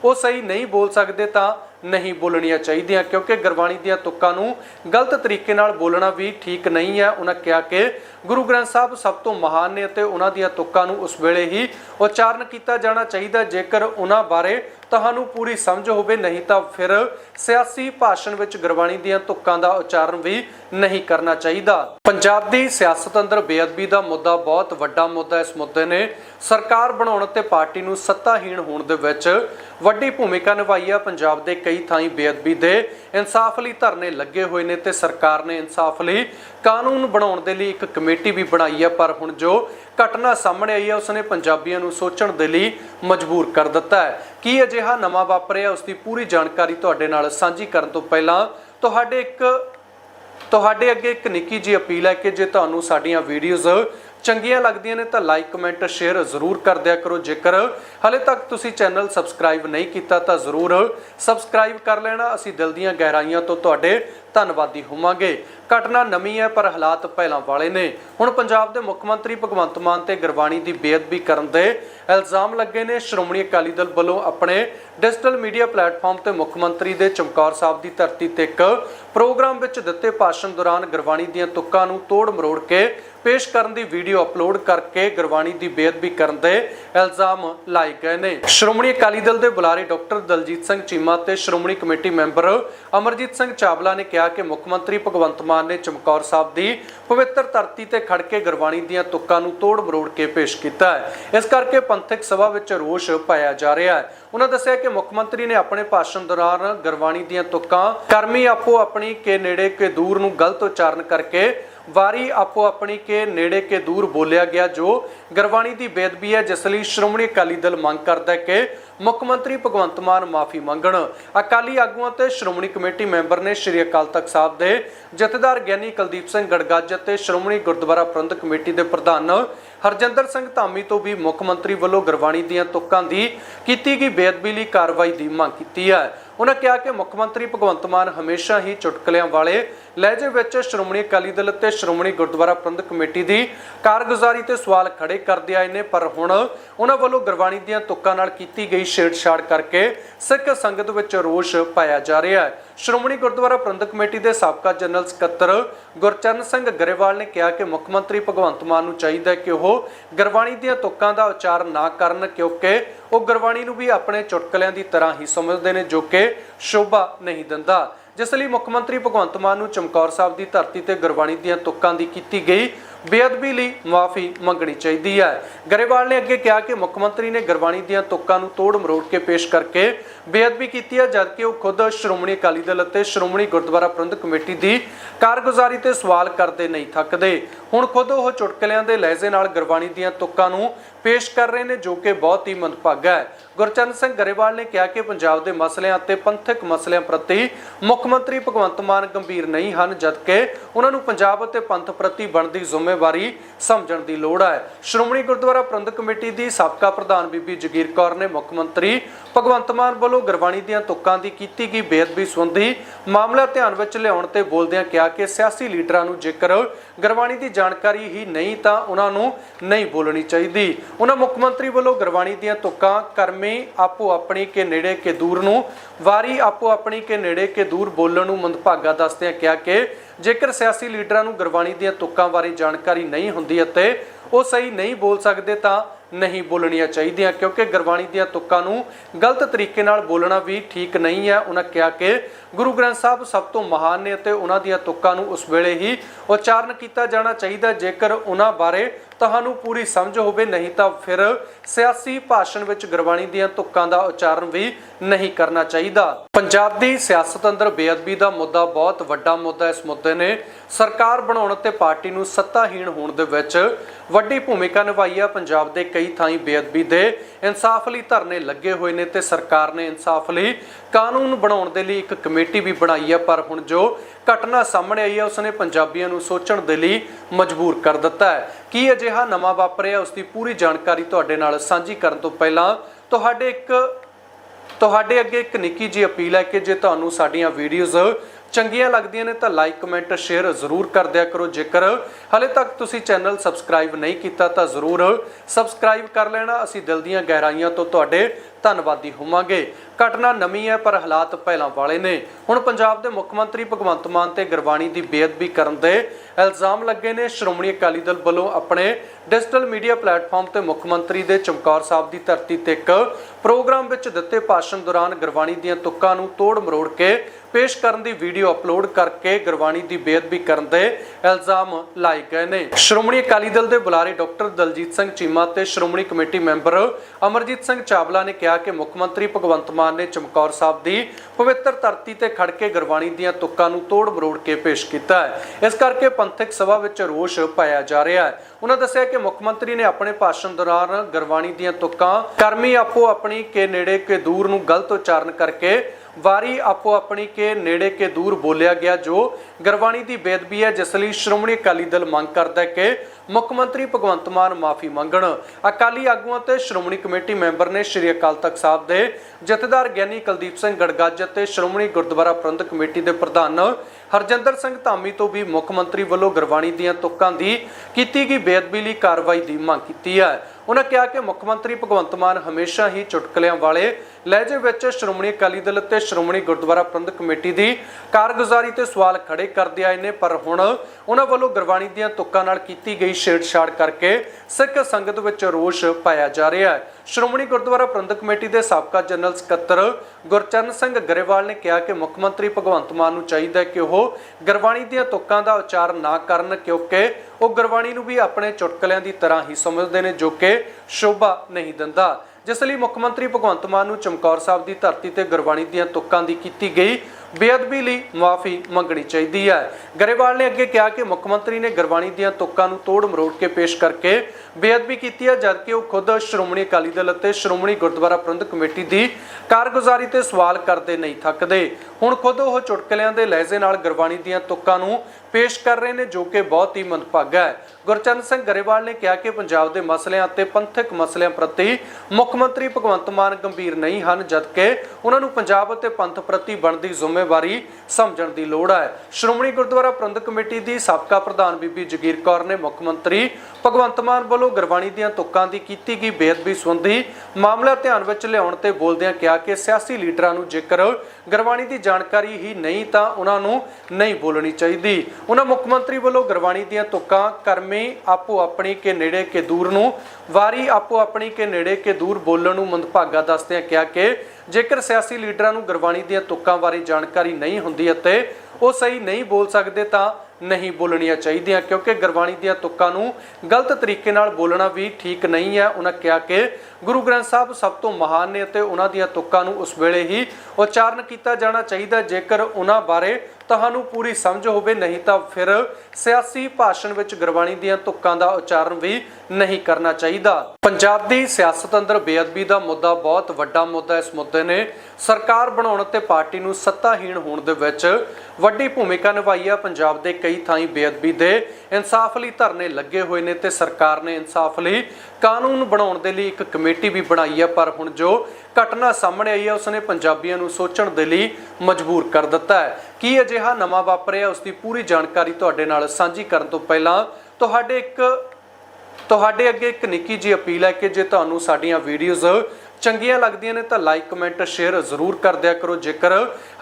[SPEAKER 1] ਉਹ ਸਹੀ ਨਹੀਂ ਬੋਲ ਸਕਦੇ ਤਾਂ ਨਹੀਂ ਬੋਲਣੀਆਂ ਚਾਹੀਦੀਆਂ, ਕਿਉਂਕਿ ਗੁਰਬਾਣੀ ਦੀਆਂ ਤੁਕਾਂ ਨੂੰ ਗਲਤ ਤਰੀਕੇ ਨਾਲ ਬੋਲਣਾ ਵੀ ਠੀਕ ਨਹੀਂ ਹੈ। ਉਹਨਾਂ ਕਿਹਾ ਕਿ ਗੁਰੂ ਗ੍ਰੰਥ ਸਾਹਿਬ ਸਭ ਤੋਂ ਮਹਾਨ ਨੇ ਅਤੇ ਉਹਨਾਂ ਦੀਆਂ ਤੁਕਾਂ ਨੂੰ ਉਸ ਵੇਲੇ ਹੀ ਉਚਾਰਨ ਕੀਤਾ ਜਾਣਾ ਚਾਹੀਦਾ, ਜੇਕਰ ਉਹਨਾਂ ਬਾਰੇ ਤੁਹਾਨੂੰ ਪੂਰੀ ਸਮਝ ਹੋਵੇ, ਨਹੀਂ ਤਾਂ ਫਿਰ ਸਿਆਸੀ ਭਾਸ਼ਣ ਵਿੱਚ ਗੁਰਬਾਣੀ ਦੀਆਂ ਤੁਕਾਂ ਦਾ ਉਚਾਰਨ ਵੀ ਨਹੀਂ ਕਰਨਾ ਚਾਹੀਦਾ। ਪੰਜਾਬ ਦੀ ਸਿਆਸਤ ਅੰਦਰ ਬੇਅਦਬੀ ਦਾ ਮੁੱਦਾ ਬਹੁਤ ਵੱਡਾ ਮੁੱਦਾ ਇਸ ਮੁੱਦੇ ਨੇ। ਸਰਕਾਰ ਬਣਾਉਣ ਤੇ ਪਾਰਟੀ ਨੂੰ ਸੱਤਾਹੀਣ ਹੋਣ ਦੇ ਵਿੱਚ ਵੱਡੀ ਭੂਮਿਕਾ ਨਿਭਾਈ ਹੈ ਪੰਜਾਬ ਦੇ ਕਈ ਥਾਈਂ ਬੇਅਦਬੀ ਦੇ ਇਨਸਾਫ ਲਈ ਧਰਨੇ ਲੱਗੇ ਹੋਏ ਨੇ ਤੇ ਸਰਕਾਰ ਨੇ ਇਨਸਾਫ ਲਈ ਕਾਨੂੰਨ ਬਣਾਉਣ ਦੇ ਲਈ ਇੱਕ ਕਮੇਟੀ ਵੀ ਬਣਾਈ ਹੈ ਪਰ ਹੁਣ ਜੋ ਘਟਨਾ ਸਾਹਮਣੇ ਆਈ ਹੈ, ਉਸਨੇ ਪੰਜਾਬੀਆਂ ਨੂੰ ਸੋਚਣ ਦੇ ਲਈ ਮਜਬੂਰ ਕਰ ਦਿੱਤਾ ਹੈ। ਕੀ ਅਜਿਹਾ ਨਵਾਂ ਵਾਪਰਿਆ? ਉਸ ਦੀ ਪੂਰੀ ਜਾਣਕਾਰੀ ਤੁਹਾਡੇ ਨਾਲ ਸਾਂਝੀ ਕਰਨ ਤੋਂ ਪਹਿਲਾਂ ਤੁਹਾਡੇ ਇੱਕ ਤੁਹਾਡੇ ਅੱਗੇ ਇੱਕ ਨਿੱਕੀ ਜੀ ਅਪੀਲ ਹੈ ਕਿ ਜੇ ਤੁਹਾਨੂੰ ਸਾਡੀਆਂ ਵੀਡੀਓਜ਼ ਚੰਗੀਆਂ ਲੱਗਦੀਆਂ ਨੇ ਤਾਂ ਲਾਈਕ, ਕਮੈਂਟ, ਸ਼ੇਅਰ ਜ਼ਰੂਰ ਕਰ ਦਿਆ ਕਰੋ। ਜੇਕਰ ਹਲੇ ਤੱਕ ਤੁਸੀਂ ਚੈਨਲ ਸਬਸਕ੍ਰਾਈਬ ਨਹੀਂ ਕੀਤਾ ਤਾਂ ਜ਼ਰੂਰ ਸਬਸਕ੍ਰਾਈਬ ਕਰ ਲੈਣਾ। ਅਸੀਂ ਦਿਲ ਦੀਆਂ ਗਹਿਰਾਈਆਂ ਤੋਂ ਤੁਹਾਡੇ ਧੰਨਵਾਦੀ ਹੋਵਾਂਗੇ। ਘਟਨਾ ਨਵੀਂ ਹੈ, ਪਰ ਹਾਲਾਤ ਪਹਿਲਾਂ ਵਾਲੇ ਨੇ। ਹੁਣ ਪੰਜਾਬ ਦੇ ਮੁੱਖ ਮੰਤਰੀ ਭਗਵੰਤ ਮਾਨ ਤੇ ਗੁਰਬਾਣੀ ਦੀ ਬੇਅਦਬੀ ਕਰਨ ਦੇ ਇਲਜ਼ਾਮ ਲੱਗੇ ਨੇ। ਸ਼੍ਰੋਮਣੀ ਅਕਾਲੀ ਦਲ ਵੱਲੋਂ ਆਪਣੇ ਡਿਜੀਟਲ ਮੀਡੀਆ ਪਲੇਟਫਾਰਮ ਤੇ ਮੁੱਖ ਮੰਤਰੀ ਦੇ ਚਮਕੌਰ ਸਾਹਿਬ ਦੀ ਧਰਤੀ ਤੇ ਇੱਕ ਪ੍ਰੋਗਰਾਮ ਵਿੱਚ ਦਿੱਤੇ ਭਾਸ਼ਣ ਦੌਰਾਨ ਗੁਰਬਾਣੀ ਦੀਆਂ ਤੁਕਾਂ ਨੂੰ ਤੋੜ ਮਰੋੜ ਕੇ ਪੇਸ਼ ਕਰਨ ਦੀ ਵੀਡੀਓ ਅਪਲੋਡ ਕਰਕੇ ਗੁਰਬਾਣੀ ਦੀ ਬੇਅਦਬੀ ਕਰਨ ਦੇ ਇਲਜ਼ਾਮ ਲਾਏ ਗਏ ਨੇ। ਸ਼੍ਰੋਮਣੀ ਅਕਾਲੀ ਦਲ ਦੇ ਬੁਲਾਰੇ ਡਾਕਟਰ ਦਲਜੀਤ ਸਿੰਘ ਚੀਮਾ ਤੇ ਸ਼੍ਰੋਮਣੀ ਕਮੇਟੀ ਮੈਂਬਰ ਅਮਰਜੀਤ ਸਿੰਘ ਚਾਵਲਾ ਨੇ ਕਿਹਾ ਕਿ ਮੁੱਖ ਮੰਤਰੀ ਭਗਵੰਤ ਮਾਨ ਨੇ ਚਮਕੌਰ ਸਾਹਿਬ ਦੀ ਪਵਿੱਤਰ ਧਰਤੀ ਤੇ ਖੜ ਕੇ ਗੁਰਬਾਣੀ ਦੀਆਂ ਤੁਕਾਂ ਨੂੰ ਤੋੜ ਮਰੋੜ ਕੇ ਪੇਸ਼ ਕੀਤਾ ਹੈ। ਇਸ ਕਰਕੇ ਪੰਥਕ ਸਭਾ ਵਿੱਚ ਰੋਸ਼ ਪਾਇਆ ਜਾ ਰਿਹਾ ਹੈ। ਉਹਨਾਂ ਦੱਸਿਆ ਕਿ ਮੁੱਖ ਮੰਤਰੀ ਨੇ ਆਪਣੇ ਭਾਸ਼ਣ ਦੌਰਾਨ ਗੁਰਬਾਣੀ ਦੀਆਂ ਤੁਕਾਂ ਕਰਮੀ ਆਪੋ ਆਪਣੀ ਕੇ ਨੇੜੇ ਕੇ ਦੂਰ ਨੂੰ ਗਲਤ ਉਚਾਰਨ ਕਰਕੇ ਵਾਰੀ ਆਪੋ ਆਪਣੀ ਕੇ ਨੇੜੇ ਕੇ ਦੂਰ ਬੋਲਿਆ ਗਿਆ ਜੋ ਗੁਰਬਾਣੀ ਦੀ ਬੇਦਬੀ ਹੈ, ਜਿਸ ਲਈ ਸ਼੍ਰੋਮਣੀ ਅਕਾਲੀ ਦਲ ਮੰਗ ਕਰਦਾ ਹੈ ਕਿ ਮੁੱਖ ਮੰਤਰੀ ਭਗਵੰਤ ਮਾਨ ਮਾਫੀ ਮੰਗਣ। ਅਕਾਲੀ ਆਗੂਆਂ ਤੇ ਸ਼੍ਰੋਮਣੀ ਕਮੇਟੀ ਮੈਂਬਰ ਨੇ ਸ਼੍ਰੀ ਅਕਾਲ ਤਖਤ ਸਾਹਿਬ ਦੇ ਜਥੇਦਾਰ ਗਿਆਨੀ ਕੁਲਦੀਪ ਸਿੰਘ ਗੜਗੱਜ ਅਤੇ ਸ਼੍ਰੋਮਣੀ ਗੁਰਦੁਆਰਾ ਪ੍ਰਬੰਧਕ ਕਮੇਟੀ ਦੇ ਪ੍ਰਧਾਨ ਹਰਜਿੰਦਰ ਸਿੰਘ ਧਾਮੀ ਤੋਂ ਵੀ ਮੁੱਖ ਮੰਤਰੀ ਵੱਲੋਂ ਗੁਰਬਾਣੀ ਦੀਆਂ ਤੁਕਾਂ ਦੀ ਕੀਤੀ ਗਈ ਬੇਅਦਬੀ ਲਈ ਕਾਰਵਾਈ ਦੀ ਮੰਗ ਕੀਤੀ ਹੈ। ਉਹਨਾਂ ਕਿਹਾ ਕਿ ਮੁੱਖ ਮੰਤਰੀ ਭਗਵੰਤ ਮਾਨ ਹਮੇਸ਼ਾ ਹੀ ਚੁਟਕਲਿਆਂ ਵਾਲੇ ਲਹਿਜੇ ਵਿੱਚ ਸ਼੍ਰੋਮਣੀ ਅਕਾਲੀ ਦਲ ਅਤੇ ਸ਼੍ਰੋਮਣੀ ਗੁਰਦੁਆਰਾ ਪ੍ਰਬੰਧਕ ਕਮੇਟੀ ਦੀ ਕਾਰਗੁਜ਼ਾਰੀ ਤੇ ਸਵਾਲ ਖੜੇ ਕਰਦੇ ਆਏ ਨੇ, ਪਰ ਹੁਣ ਉਹਨਾਂ ਵੱਲੋਂ ਗੁਰਬਾਣੀ ਦੀਆਂ ਤੁਕਾਂ ਨਾਲ ਕੀਤੀ ਗਈ ਛੇੜਛਾੜ ਕਰਕੇ ਸਿੱਖ ਸੰਗਤ ਵਿੱਚ ਰੋਸ਼ ਪਾਇਆ ਜਾ ਰਿਹਾ ਹੈ। ਸ਼੍ਰੋਮਣੀ ਗੁਰਦੁਆਰਾ ਪ੍ਰਬੰਧਕ ਕਮੇਟੀ ਦੇ ਸਾਬਕਾ ਜਨਰਲ ਸਕੱਤਰ ਗੁਰਚਰਨ ਸਿੰਘ ਗਰੇਵਾਲ ਨੇ ਕਿਹਾ ਕਿ ਮੁੱਖ ਮੰਤਰੀ ਭਗਵੰਤ ਮਾਨ ਨੂੰ ਚਾਹੀਦਾ ਹੈ ਕਿ ਉਹ ਗੁਰਬਾਣੀ ਦੀਆਂ ਤੁਕਾਂ ਦਾ ਉਚਾਰ ਨਾ ਕਰਨ, ਕਿਉਂਕਿ ਉਹ ਗੁਰਬਾਣੀ ਨੂੰ ਵੀ ਆਪਣੇ ਚੁਟਕਲਿਆਂ ਦੀ ਤਰ੍ਹਾਂ ਹੀ ਸਮਝਦੇ ਨੇ, ਜੋ ਕਿ ਸ਼ੋਭਾ ਨਹੀਂ ਦਿੰਦਾ। ਜਿਸ ਲਈ ਮੁੱਖ ਮੰਤਰੀ ਭਗਵੰਤ ਮਾਨ ਨੂੰ ਚਮਕੌਰ ਸਾਹਿਬ ਦੀ ਧਰਤੀ ਤੇ ਗੁਰਬਾਣੀ ਦੀਆਂ ਤੁਕਾਂ ਦੀ ਕੀਤੀ ਗਈ। ਬੇਅਦਬੀ ਲਈ ਮਾਫੀ ਮੰਗਣੀ ਚਾਹੀਦੀ ਹੈ। ਗਰੇਵਾਲ ਨੇ ਅੱਗੇ ਕਿਹਾ ਕਿ ਮੁੱਖ ਮੰਤਰੀ ਨੇ ਗੁਰਬਾਣੀ ਦੀਆਂ ਤੁਕਾਂ ਨੂੰ ਤੋੜ ਮਰੋੜ ਕੇ ਪੇਸ਼ ਕਰਕੇ ਬੇਅਦਬੀ ਕੀਤੀ ਹੈ, ਜਦਕਿ ਉਹ ਖੁਦ ਸ਼੍ਰੋਮਣੀ ਅਕਾਲੀ ਦਲ ਅਤੇ ਸ਼੍ਰੋਮਣੀ ਗੁਰਦੁਆਰਾ ਪ੍ਰਬੰਧਕ ਕਮੇਟੀ ਦੀ ਕਾਰਗੁਜ਼ਾਰੀ ਤੇ ਸਵਾਲ ਕਰਦੇ ਨਹੀਂ ਥੱਕਦੇ। ਹੁਣ ਖੁਦ ਉਹ ਚੁਟਕਲਿਆਂ ਦੇ ਲਹਿਜ਼ੇ ਨਾਲ ਗੁਰਬਾਣੀ ਦੀਆਂ ਤੁਕਾਂ ਨੂੰ ਪੇਸ਼ ਕਰ ਰਹੇ ਨੇ, ਜੋ ਕਿ ਬਹੁਤ ਹੀ ਮੰਦਭਾਗਾ ਹੈ। ਗੁਰਚਰਨ ਸਿੰਘ ਗਰੇਵਾਲ ਨੇ ਕਿਹਾ ਕਿ ਪੰਜਾਬ ਦੇ ਮਸਲਿਆਂ ਅਤੇ ਪੰਥਕ ਮਸਲਿਆਂ ਪ੍ਰਤੀ ਮੁੱਖ ਮੰਤਰੀ ਭਗਵੰਤ ਮਾਨ ਗੰਭੀਰ ਨਹੀਂ ਹਨ, ਜਦਕਿ ਉਹਨਾਂ ਨੂੰ ਪੰਜਾਬ ਅਤੇ ਪੰਥ ਪ੍ਰਤੀ ਬਣਦੀ ਜ਼ਿੰਮੇਵਾਰੀ ਸਮਝਣ ਦੀ ਲੋੜ ਹੈ। ਸ਼੍ਰੋਮਣੀ ਗੁਰਦੁਆਰਾ ਪ੍ਰਬੰਧਕ ਕਮੇਟੀ ਦੀ ਸਾਬਕਾ ਪ੍ਰਧਾਨ ਬੀਬੀ ਜਗੀਰ ਕੌਰ ਨੇ ਮੁੱਖ ਮੰਤਰੀ ਭਗਵੰਤ ਮਾਨ ਵੱਲੋਂ ਗੁਰਬਾਣੀ ਦੀਆਂ ਤੁਕਾਂ ਦੀ ਕੀਤੀ ਗਈ ਬੇਅਦਬੀ ਸੰਬੰਧੀ ਮਾਮਲਾ ਧਿਆਨ ਵਿੱਚ ਲਿਆਉਣ ਤੇ ਬੋਲਦਿਆਂ ਕਿਹਾ ਕਿ ਸਿਆਸੀ ਲੀਡਰਾਂ ਨੂੰ ਜੇਕਰ ਗੁਰਬਾਣੀ ਦੀ ਜਾਣਕਾਰੀ ਹੀ ਨਹੀਂ ਤਾਂ ਉਹਨਾਂ ਨੂੰ ਨਹੀਂ ਬੋਲਣੀ ਚਾਹੀਦੀ। ਉਹਨਾਂ ਮੁੱਖ ਮੰਤਰੀ ਵੱਲੋਂ ਗੁਰਬਾਣੀ ਦੀਆਂ ਤੁਕਾਂ ਕਰਮੀ ਆਪੋ ਆਪਣੀ ਕੇ ਨੇੜੇ ਕੇ ਦੂਰ ਨੂੰ, ਵਾਰੀ ਆਪੋ ਆਪਣੀ ਕੇ ਨੇੜੇ ਕੇ ਦੂਰ ਬੋਲਣ ਨੂੰ ਮੰਦਭਾਗਾ ਦੱਸਦਿਆਂ ਕਿਹਾ ਕਿ ਜੇਕਰ ਸਿਆਸੀ ਲੀਡਰਾਂ ਨੂੰ ਗੁਰਬਾਣੀ ਦੀਆਂ ਤੁਕਾਂ ਬਾਰੇ ਜਾਣਕਾਰੀ ਨਹੀਂ ਹੁੰਦੀ ਅਤੇ ਉਹ ਸਹੀ ਨਹੀਂ ਬੋਲ ਸਕਦੇ ਤਾਂ ਨਹੀਂ ਬੋਲਣੀਆਂ ਚਾਹੀਦੀਆਂ, ਕਿਉਂਕਿ ਗੁਰਬਾਣੀ ਦੀਆਂ ਤੁਕਾਂ ਨੂੰ ਗਲਤ ਤਰੀਕੇ ਨਾਲ ਬੋਲਣਾ ਵੀ ਠੀਕ ਨਹੀਂ ਹੈ। ਉਹਨਾਂ ਕਿਹਾ ਕਿ ਗੁਰੂ ਗ੍ਰੰਥ ਸਾਹਿਬ ਸਭ ਤੋਂ ਮਹਾਨ ਨੇ ਅਤੇ ਉਹਨਾਂ ਦੀਆਂ ਤੁਕਾਂ ਨੂੰ ਉਸ ਵੇਲੇ ਹੀ ਉਚਾਰਨ ਕੀਤਾ ਜਾਣਾ ਚਾਹੀਦਾ। ਜੇਕਰ ਉਹਨਾਂ ਬਾਰੇ ਤੁਹਾਨੂੰ ਪੂਰੀ ਸਮਝ ਹੋਵੇ, ਨਹੀਂ ਤਾਂ ਫਿਰ ਸਿਆਸੀ ਭਾਸ਼ਣ ਵਿੱਚ ਗੁਰਬਾਣੀ ਦੀਆਂ ਤੁਕਾਂ ਦਾ ਉਚਾਰਨ ਵੀ ਨਹੀਂ ਕਰਨਾ ਚਾਹੀਦਾ। ਪੰਜਾਬ ਦੀ ਸਿਆਸਤ ਅੰਦਰ ਬੇਅਦਬੀ ਦਾ ਮੁੱਦਾ ਬਹੁਤ ਵੱਡਾ ਮੁੱਦਾ ਇਸ ਮੁੱਦੇ ਨੇ। ਸਰਕਾਰ ਬਣਾਉਣ ਤੇ ਪਾਰਟੀ ਨੂੰ ਸੱਤਾਹੀਣ ਹੋਣ ਦੇ ਵਿੱਚ ਵੱਡੀ ਭੂਮਿਕਾ ਨਿਭਾਈ ਹੈ ਪੰਜਾਬ ਦੇ ਕਈ ਥਾਈਂ ਬੇਅਦਬੀ ਦੇ ਇਨਸਾਫ ਲਈ ਧਰਨੇ ਲੱਗੇ ਹੋਏ ਨੇ ਤੇ ਸਰਕਾਰ ਨੇ ਇਨਸਾਫ ਲਈ ਕਾਨੂੰਨ ਬਣਾਉਣ ਦੇ ਲਈ ਇੱਕ ਕਮੇਟੀ ਵੀ ਬਣਾਈ ਹੈ ਪਰ ਹੁਣ ਜੋ ਘਟਨਾ ਸਾਹਮਣੇ ਆਈ ਹੈ ਉਸਨੇ ਪੰਜਾਬੀਆਂ ਨੂੰ ਸੋਚਣ ਦੇ ਲਈ ਮਜਬੂਰ ਕਰ ਦਿੱਤਾ ਹੈ। ਕੀ ਅਜਿਹਾ ਨਵਾਂ ਵਾਪਰਿਆ ਉਸ ਦੀ ਪੂਰੀ ਜਾਣਕਾਰੀ ਤੁਹਾਡੇ ਨਾਲ ਸਾਂਝੀ ਕਰਨ ਤੋਂ ਪਹਿਲਾਂ ਤੁਹਾਡੇ ਇੱਕ ਤੁਹਾਡੇ ਅੱਗੇ ਇੱਕ ਨਿੱਕੀ ਜੀ ਅਪੀਲ ਹੈ ਕਿ ਜੇ ਤੁਹਾਨੂੰ ਸਾਡੀਆਂ ਵੀਡੀਓਜ਼ ਚੰਗੀਆਂ ਲੱਗਦੀਆਂ ਨੇ ਤਾਂ ਲਾਈਕ ਕਮੈਂਟ ਸ਼ੇਅਰ ਜ਼ਰੂਰ ਕਰ ਦਿਆ ਕਰੋ। ਜੇਕਰ ਹਲੇ ਤੱਕ ਤੁਸੀਂ ਚੈਨਲ ਸਬਸਕ੍ਰਾਈਬ ਨਹੀਂ ਕੀਤਾ ਤਾਂ ਜ਼ਰੂਰ ਸਬਸਕ੍ਰਾਈਬ ਕਰ ਲੈਣਾ। ਅਸੀਂ ਦਿਲ ਦੀਆਂ ਗਹਿਰਾਈਆਂ ਤੋਂ ਤੁਹਾਡੇ ਧੰਨਵਾਦੀ ਹੋਵਾਂਗੇ। ਘਟਨਾ ਨਵੀਂ ਹੈ, ਪਰ ਹਾਲਾਤ ਪਹਿਲਾਂ ਵਾਲੇ ਨੇ। ਹੁਣ ਪੰਜਾਬ ਦੇ ਮੁੱਖ ਮੰਤਰੀ ਭਗਵੰਤ ਮਾਨ ਤੇ ਗੁਰਬਾਣੀ ਦੀ ਬੇਅਦਬੀ ਕਰਨ ਦੇ ਇਲਜ਼ਾਮ ਲੱਗੇ ਨੇ। ਸ਼੍ਰੋਮਣੀ ਅਕਾਲੀ ਦਲ ਵੱਲੋਂ ਆਪਣੇ ਡਿਜੀਟਲ ਮੀਡੀਆ ਪਲੇਟਫਾਰਮ ਤੇ ਮੁੱਖ ਮੰਤਰੀ ਦੇ ਚਮਕੌਰ ਸਾਹਿਬ ਦੀ ਧਰਤੀ ਤੇ ਇੱਕ ਪ੍ਰੋਗਰਾਮ ਵਿੱਚ ਦਿੱਤੇ ਭਾਸ਼ਣ ਦੌਰਾਨ ਗੁਰਬਾਣੀ ਦੀਆਂ ਤੁੱਕਾਂ ਨੂੰ ਤੋੜ ਮਰੋੜ ਕੇ ਪੇਸ਼ ਕਰਨ ਦੀ ਵੀਡੀਓ ਅਪਲੋਡ ਕਰਕੇ ਗੁਰਬਾਣੀ ਦੀ ਬੇਅਦਬੀ ਕਰਨ ਦੇ ਇਲਜ਼ਾਮ ਲਾਏ ਗਏ ਨੇ। ਸ਼੍ਰੋਮਣੀ ਅਕਾਲੀ ਦਲ ਦੇ ਬੁਲਾਰੇ ਡਾਕਟਰ ਦਲਜੀਤ ਸਿੰਘ ਚੀਮਾ ਤੇ ਸ਼੍ਰੋਮਣੀ ਕਮੇਟੀ ਮੈਂਬਰ ਅਮਰਜੀਤ ਸਿੰਘ ਚਾਵਲਾ ਨੇ ਕਿਹਾ ਕਿ ਮੁੱਖ ਮੰਤਰੀ ਭਗਵੰਤ ਮਾਨ ਨੇ ਚਮਕੌਰ ਸਾਹਿਬ ਦੀ ਪਵਿੱਤਰ ਧਰਤੀ ਤੇ ਖੜ ਕੇ ਗੁਰਬਾਣੀ ਦੀਆਂ ਤੁਕਾਂ ਨੂੰ ਤੋੜ ਮਰੋੜ ਕੇ ਪੇਸ਼ ਕੀਤਾ ਹੈ। ਇਸ ਕਰਕੇ ਪੰਥਕ ਸਭਾ ਵਿੱਚ ਰੋਸ਼ ਪਾਇਆ ਜਾ ਰਿਹਾ ਹੈ। ਉਹਨਾਂ ਦੱਸਿਆ ਕਿ ਮੁੱਖ ਮੰਤਰੀ ਨੇ ਆਪਣੇ ਭਾਸ਼ਣ ਦੌਰਾਨ ਗੁਰਬਾਣੀ ਦੀਆਂ ਤੁਕਾਂ ਕਰਮੀ ਆਪੋ ਆਪਣੀ ਕੇ ਨੇੜੇ ਕੇ ਦੂਰ ਨੂੰ ਗਲਤ ਉਚਾਰਨ ਕਰਕੇ ਵਾਰੀ ਆਪੋ ਆਪਣੀ ਕੇ ਨੇੜੇ ਕੇ ਦੂਰ ਬੋਲਿਆ ਗਿਆ, ਜੋ ਗੁਰਬਾਣੀ ਦੀ ਬੇਦਬੀ ਹੈ, ਜਿਸ ਲਈ ਸ਼੍ਰੋਮਣੀ ਅਕਾਲੀ ਦਲ ਮੰਗ ਕਰਦਾ ਹੈ ਕਿ ਮੁੱਖ ਮੰਤਰੀ ਭਗਵੰਤ ਮਾਨ ਮਾਫੀ ਮੰਗਣ। ਅਕਾਲੀ ਆਗੂਆਂ ਤੇ ਸ਼੍ਰੋਮਣੀ ਕਮੇਟੀ ਮੈਂਬਰ ਨੇ ਸ਼੍ਰੀ ਅਕਾਲ ਤਖਤ ਸਾਹਿਬ ਦੇ ਜਥੇਦਾਰ ਗਿਆਨੀ ਕੁਲਦੀਪ ਸਿੰਘ ਗੜਗੱਜ ਅਤੇ ਸ਼੍ਰੋਮਣੀ ਗੁਰਦੁਆਰਾ ਪ੍ਰਬੰਧਕ ਕਮੇਟੀ ਦੇ ਪ੍ਰਧਾਨ ਹਰਜਿੰਦਰ ਸਿੰਘ ਧਾਮੀ ਤੋਂ ਵੀ ਮੁੱਖ ਮੰਤਰੀ ਵੱਲੋਂ ਗੁਰਬਾਣੀ ਦੀਆਂ ਤੁਕਾਂ ਦੀ ਕੀਤੀ ਗਈ ਬੇਅਦਬੀ ਲਈ ਕਾਰਵਾਈ ਦੀ ਮੰਗ ਕੀਤੀ ਹੈ। ਉਹਨਾਂ ਕਿਹਾ ਕਿ ਮੁੱਖ ਮੰਤਰੀ ਭਗਵੰਤ ਮਾਨ ਹਮੇਸ਼ਾ ਹੀ ਚੁਟਕਲਿਆਂ ਵਾਲੇ ਲਹਿਜੇ ਵਿੱਚ ਸ਼੍ਰੋਮਣੀ ਅਕਾਲੀ ਦਲ ਅਤੇ ਸ਼੍ਰੋਮਣੀ ਗੁਰਦੁਆਰਾ ਪ੍ਰਬੰਧਕ ਕਮੇਟੀ ਦੀ ਕਾਰਗੁਜ਼ਾਰੀ ਤੇ ਸਵਾਲ ਖੜੇ ਕਰਦੇ ਆਏ ਨੇ, ਪਰ ਹੁਣ ਉਹਨਾਂ ਵੱਲੋਂ ਗੁਰਬਾਣੀ ਦੀਆਂ ਤੁਕਾਂ ਨਾਲ ਕੀਤੀ ਗਈ ਛੇੜਛਾੜ ਕਰਕੇ ਸਿੱਖ ਸੰਗਤ ਵਿੱਚ ਰੋਸ਼ ਪਾਇਆ ਜਾ ਰਿਹਾ ਹੈ। ਸ਼੍ਰੋਮਣੀ ਗੁਰਦੁਆਰਾ ਪ੍ਰਬੰਧਕ ਕਮੇਟੀ ਦੇ ਸਾਬਕਾ ਜਨਰਲ ਸਕੱਤਰ ਗੁਰਚਰਨ ਸਿੰਘ ਗਰੇਵਾਲ ਨੇ ਕਿਹਾ ਕਿ ਮੁੱਖ ਮੰਤਰੀ ਭਗਵੰਤ ਮਾਨ ਨੂੰ ਚਾਹੀਦਾ ਹੈ ਕਿ ਉਹ ਗੁਰਬਾਣੀ ਦੀਆਂ ਤੁਕਾਂ ਦਾ ਉਚਾਰ ਨਾ ਕਰਨ, ਕਿਉਂਕਿ ਉਹ ਗੁਰਬਾਣੀ ਨੂੰ ਵੀ ਆਪਣੇ ਚੁਟਕਲਿਆਂ ਦੀ ਤਰ੍ਹਾਂ ਹੀ ਸਮਝਦੇ ਨੇ, ਜੋ ਕਿ ਸ਼ੋਭਾ ਨਹੀਂ ਦਿੰਦਾ। ਜਿਸ ਲਈ ਮੁੱਖ ਮੰਤਰੀ ਭਗਵੰਤ ਮਾਨ ਨੂੰ ਚਮਕੌਰ ਸਾਹਿਬ ਦੀ ਧਰਤੀ ਤੇ ਗੁਰਬਾਣੀ ਦੀਆਂ ਤੁਕਾਂ ਦੀ ਕੀਤੀ ਗਈ ਬੇਅਦਬੀ ਲਈ ਮਾਫੀ ਮੰਗਣੀ ਚਾਹੀਦੀ ਹੈ। ਗਰੇਵਾਲ ਨੇ ਅੱਗੇ ਕਿਹਾ ਕਿ ਮੁੱਖ ਮੰਤਰੀ ਨੇ ਗੁਰਬਾਣੀ ਦੀਆਂ ਤੁਕਾਂ ਨੂੰ ਤੋੜ ਮਰੋੜ ਕੇ ਪੇਸ਼ ਕਰਕੇ ਬੇਅਦਬੀ ਕੀਤੀ ਹੈ, ਜਦਕਿ ਉਹ ਖੁਦ ਸ਼੍ਰੋਮਣੀ ਅਕਾਲੀ ਦਲ ਅਤੇ ਸ਼੍ਰੋਮਣੀ ਗੁਰਦੁਆਰਾ ਪ੍ਰਬੰਧਕ ਕਮੇਟੀ ਦੀ ਕਾਰਗੁਜ਼ਾਰੀ ਤੇ ਸਵਾਲ ਕਰਦੇ ਨਹੀਂ ਥੱਕਦੇ। ਹੁਣ ਖੁਦ ਉਹ ਚੁਟਕਲਿਆਂ ਦੇ ਲਹਿਜ਼ੇ ਨਾਲ ਗੁਰਬਾਣੀ ਦੀਆਂ ਤੁਕਾਂ ਨੂੰ ਪੇਸ਼ ਕਰ ਰਹੇ ਨੇ ਜੋ ਕਿ ਬਹੁਤ ਹੀ ਮੰਦਭਾਗਾ ਹੈ। ਗੁਰਚਰਨ ਸਿੰਘ ਗਰੇਵਾਲ ਨੇ ਕਿਹਾ ਕਿ ਪੰਜਾਬ ਦੇ ਮਸਲਿਆਂ ਅਤੇ ਪੰਥਕ ਮਸਲਿਆਂ ਪ੍ਰਤੀ ਮੁੱਖ ਮੰਤਰੀ ਭਗਵੰਤ ਮਾਨ ਗੰਭੀਰ ਨਹੀਂ ਹਨ, ਜਦਕਿ ਉਹਨਾਂ ਨੂੰ ਪੰਜਾਬ ਅਤੇ ਪੰਥ ਪ੍ਰਤੀ ਬਣਦੀ ਜ਼ਿੰਮੇਵਾਰੀ ਸਮਝਣ ਦੀ ਲੋੜ ਹੈ। ਸ਼੍ਰੋਮਣੀ ਗੁਰਦੁਆਰਾ ਪ੍ਰਬੰਧਕ ਕਮੇਟੀ ਦੀ ਸਾਬਕਾ ਪ੍ਰਧਾਨ ਬੀਬੀ ਜਗੀਰ ਕੌਰ ਨੇ ਮੁੱਖ ਮੰਤਰੀ ਭਗਵੰਤ ਮਾਨ ਵੱਲੋਂ ਗੁਰਬਾਣੀ ਦੀਆਂ ਤੁਕਾਂ ਦੀ ਕੀਤੀ ਗਈ ਬੇਅਦਬੀ ਸੰਬੰਧੀ ਮਾਮਲਾ ਧਿਆਨ ਵਿੱਚ ਲਿਆਉਣ ਤੇ ਬੋਲਦਿਆਂ ਕਿਹਾ ਕਿ ਸਿਆਸੀ ਲੀਡਰਾਂ ਨੂੰ ਜੇਕਰ ਗੁਰਬਾਣੀ ਦੀ ਜਾਣਕਾਰੀ ਹੀ ਨਹੀਂ ਤਾਂ ਉਹਨਾਂ ਨੂੰ ਨਹੀਂ ਬੋਲਣੀ ਚਾਹੀਦੀ। ਉਹਨਾਂ ਮੁੱਖ ਮੰਤਰੀ ਵੱਲੋਂ ਗੁਰਬਾਣੀ ਦੀਆਂ ਤੁਕਾਂ, ਕਰਮੀ ਆਪੋ ਆਪਣੀ ਕੇ ਨੇੜੇ ਕੇ ਦੂਰ ਨੂੰ, ਵਾਰੀ ਆਪੋ ਆਪਣੀ ਕੇ ਨੇੜੇ ਕੇ ਦੂਰ ਬੋਲਣ ਨੂੰ ਮੰਦਭਾਗਾ ਦੱਸਦਿਆਂ ਕਿਹਾ ਕਿ ਜੇਕਰ ਸਿਆਸੀ ਲੀਡਰਾਂ ਨੂੰ ਗੁਰਬਾਣੀ ਦੀਆਂ ਤੁਕਾਂ ਬਾਰੇ ਜਾਣਕਾਰੀ ਨਹੀਂ ਹੁੰਦੀ ਅਤੇ ਉਹ ਸਹੀ ਨਹੀਂ ਬੋਲ ਸਕਦੇ ਤਾਂ ਨਹੀਂ ਬੋਲਣੀਆਂ ਚਾਹੀਦੀਆਂ ਕਿਉਂਕਿ ਗੁਰਬਾਣੀ ਦੀਆਂ ਤੁਕਾਂ ਨੂੰ ਗਲਤ ਤਰੀਕੇ ਨਾਲ ਬੋਲਣਾ ਵੀ ਠੀਕ ਨਹੀਂ ਹੈ। ਉਹਨਾਂ ਕਿਹਾ ਕਿ ਗੁਰੂ ਗ੍ਰੰਥ ਸਾਹਿਬ ਸਭ ਤੋਂ ਮਹਾਨ ਨੇ ਅਤੇ ਉਹਨਾਂ ਦੀਆਂ ਤੁਕਾਂ ਨੂੰ ਉਸ ਵੇਲੇ ਹੀ ਉਚਾਰਨ ਕੀਤਾ ਜਾਣਾ ਚਾਹੀਦਾ ਜੇਕਰ ਉਹਨਾਂ ਬਾਰੇ ਤੁਹਾਨੂੰ ਪੂਰੀ ਸਮਝ ਹੋਵੇ, ਨਹੀਂ ਤਾਂ ਫਿਰ ਸਿਆਸੀ ਭਾਸ਼ਣ ਵਿੱਚ ਗੁਰਬਾਣੀ ਦੀਆਂ ਤੁਕਾਂ ਦਾ ਉਚਾਰਨ ਵੀ ਨਹੀਂ ਕਰਨਾ ਚਾਹੀਦਾ। ਪੰਜਾਬ ਦੀ ਸਿਆਸਤ ਅੰਦਰ ਬੇਅਦਬੀ ਦਾ ਮੁੱਦਾ ਬਹੁਤ ਵੱਡਾ ਮੁੱਦਾ ਇਸ ਮੁੱਦੇ ਨੇ। ਸਰਕਾਰ ਬਣਾਉਣ ਤੇ ਪਾਰਟੀ ਨੂੰ ਸੱਤਾਹੀਣ ਹੋਣ ਦੇ ਵਿੱਚ ਵੱਡੀ ਭੂਮਿਕਾ ਨਿਭਾਈ ਹੈ ਪੰਜਾਬ ਦੇ ਕਈ ਥਾਈਂ ਬੇਅਦਬੀ ਦੇ ਇਨਸਾਫ ਲਈ ਧਰਨੇ ਲੱਗੇ ਹੋਏ ਨੇ ਤੇ ਸਰਕਾਰ ਨੇ ਇਨਸਾਫ ਲਈ ਕਾਨੂੰਨ ਬਣਾਉਣ ਦੇ ਲਈ ਇੱਕ ਕਮੇਟੀ ਵੀ ਬਣਾਈ ਹੈ ਪਰ ਹੁਣ ਜੋ ਘਟਨਾ ਸਾਹਮਣੇ ਆਈ ਹੈ ਉਸਨੇ ਪੰਜਾਬੀਆਂ ਨੂੰ ਸੋਚਣ ਦੇ ਲਈ ਮਜਬੂਰ ਕਰ ਦਿੱਤਾ ਹੈ। ਕੀ ਅਜਿਹਾ ਨਵਾਂ ਵਾਪਰਿਆ ਉਸ ਦੀ ਪੂਰੀ ਜਾਣਕਾਰੀ ਤੁਹਾਡੇ ਨਾਲ ਸਾਂਝੀ ਕਰਨ ਤੋਂ ਪਹਿਲਾਂ ਤੁਹਾਡੇ ਇੱਕ, ਤੁਹਾਡੇ ਅੱਗੇ ਇੱਕ ਨਿੱਕੀ ਜੀ ਅਪੀਲ ਹੈ ਕਿ ਜੇ ਤੁਹਾਨੂੰ ਸਾਡੀਆਂ ਵੀਡੀਓਜ਼ ਚੰਗੀਆਂ ਲੱਗਦੀਆਂ ਨੇ ਤਾਂ ਲਾਈਕ, ਕਮੈਂਟ, ਸ਼ੇਅਰ ਜ਼ਰੂਰ ਕਰ ਦਿਆ ਕਰੋ। ਜੇਕਰ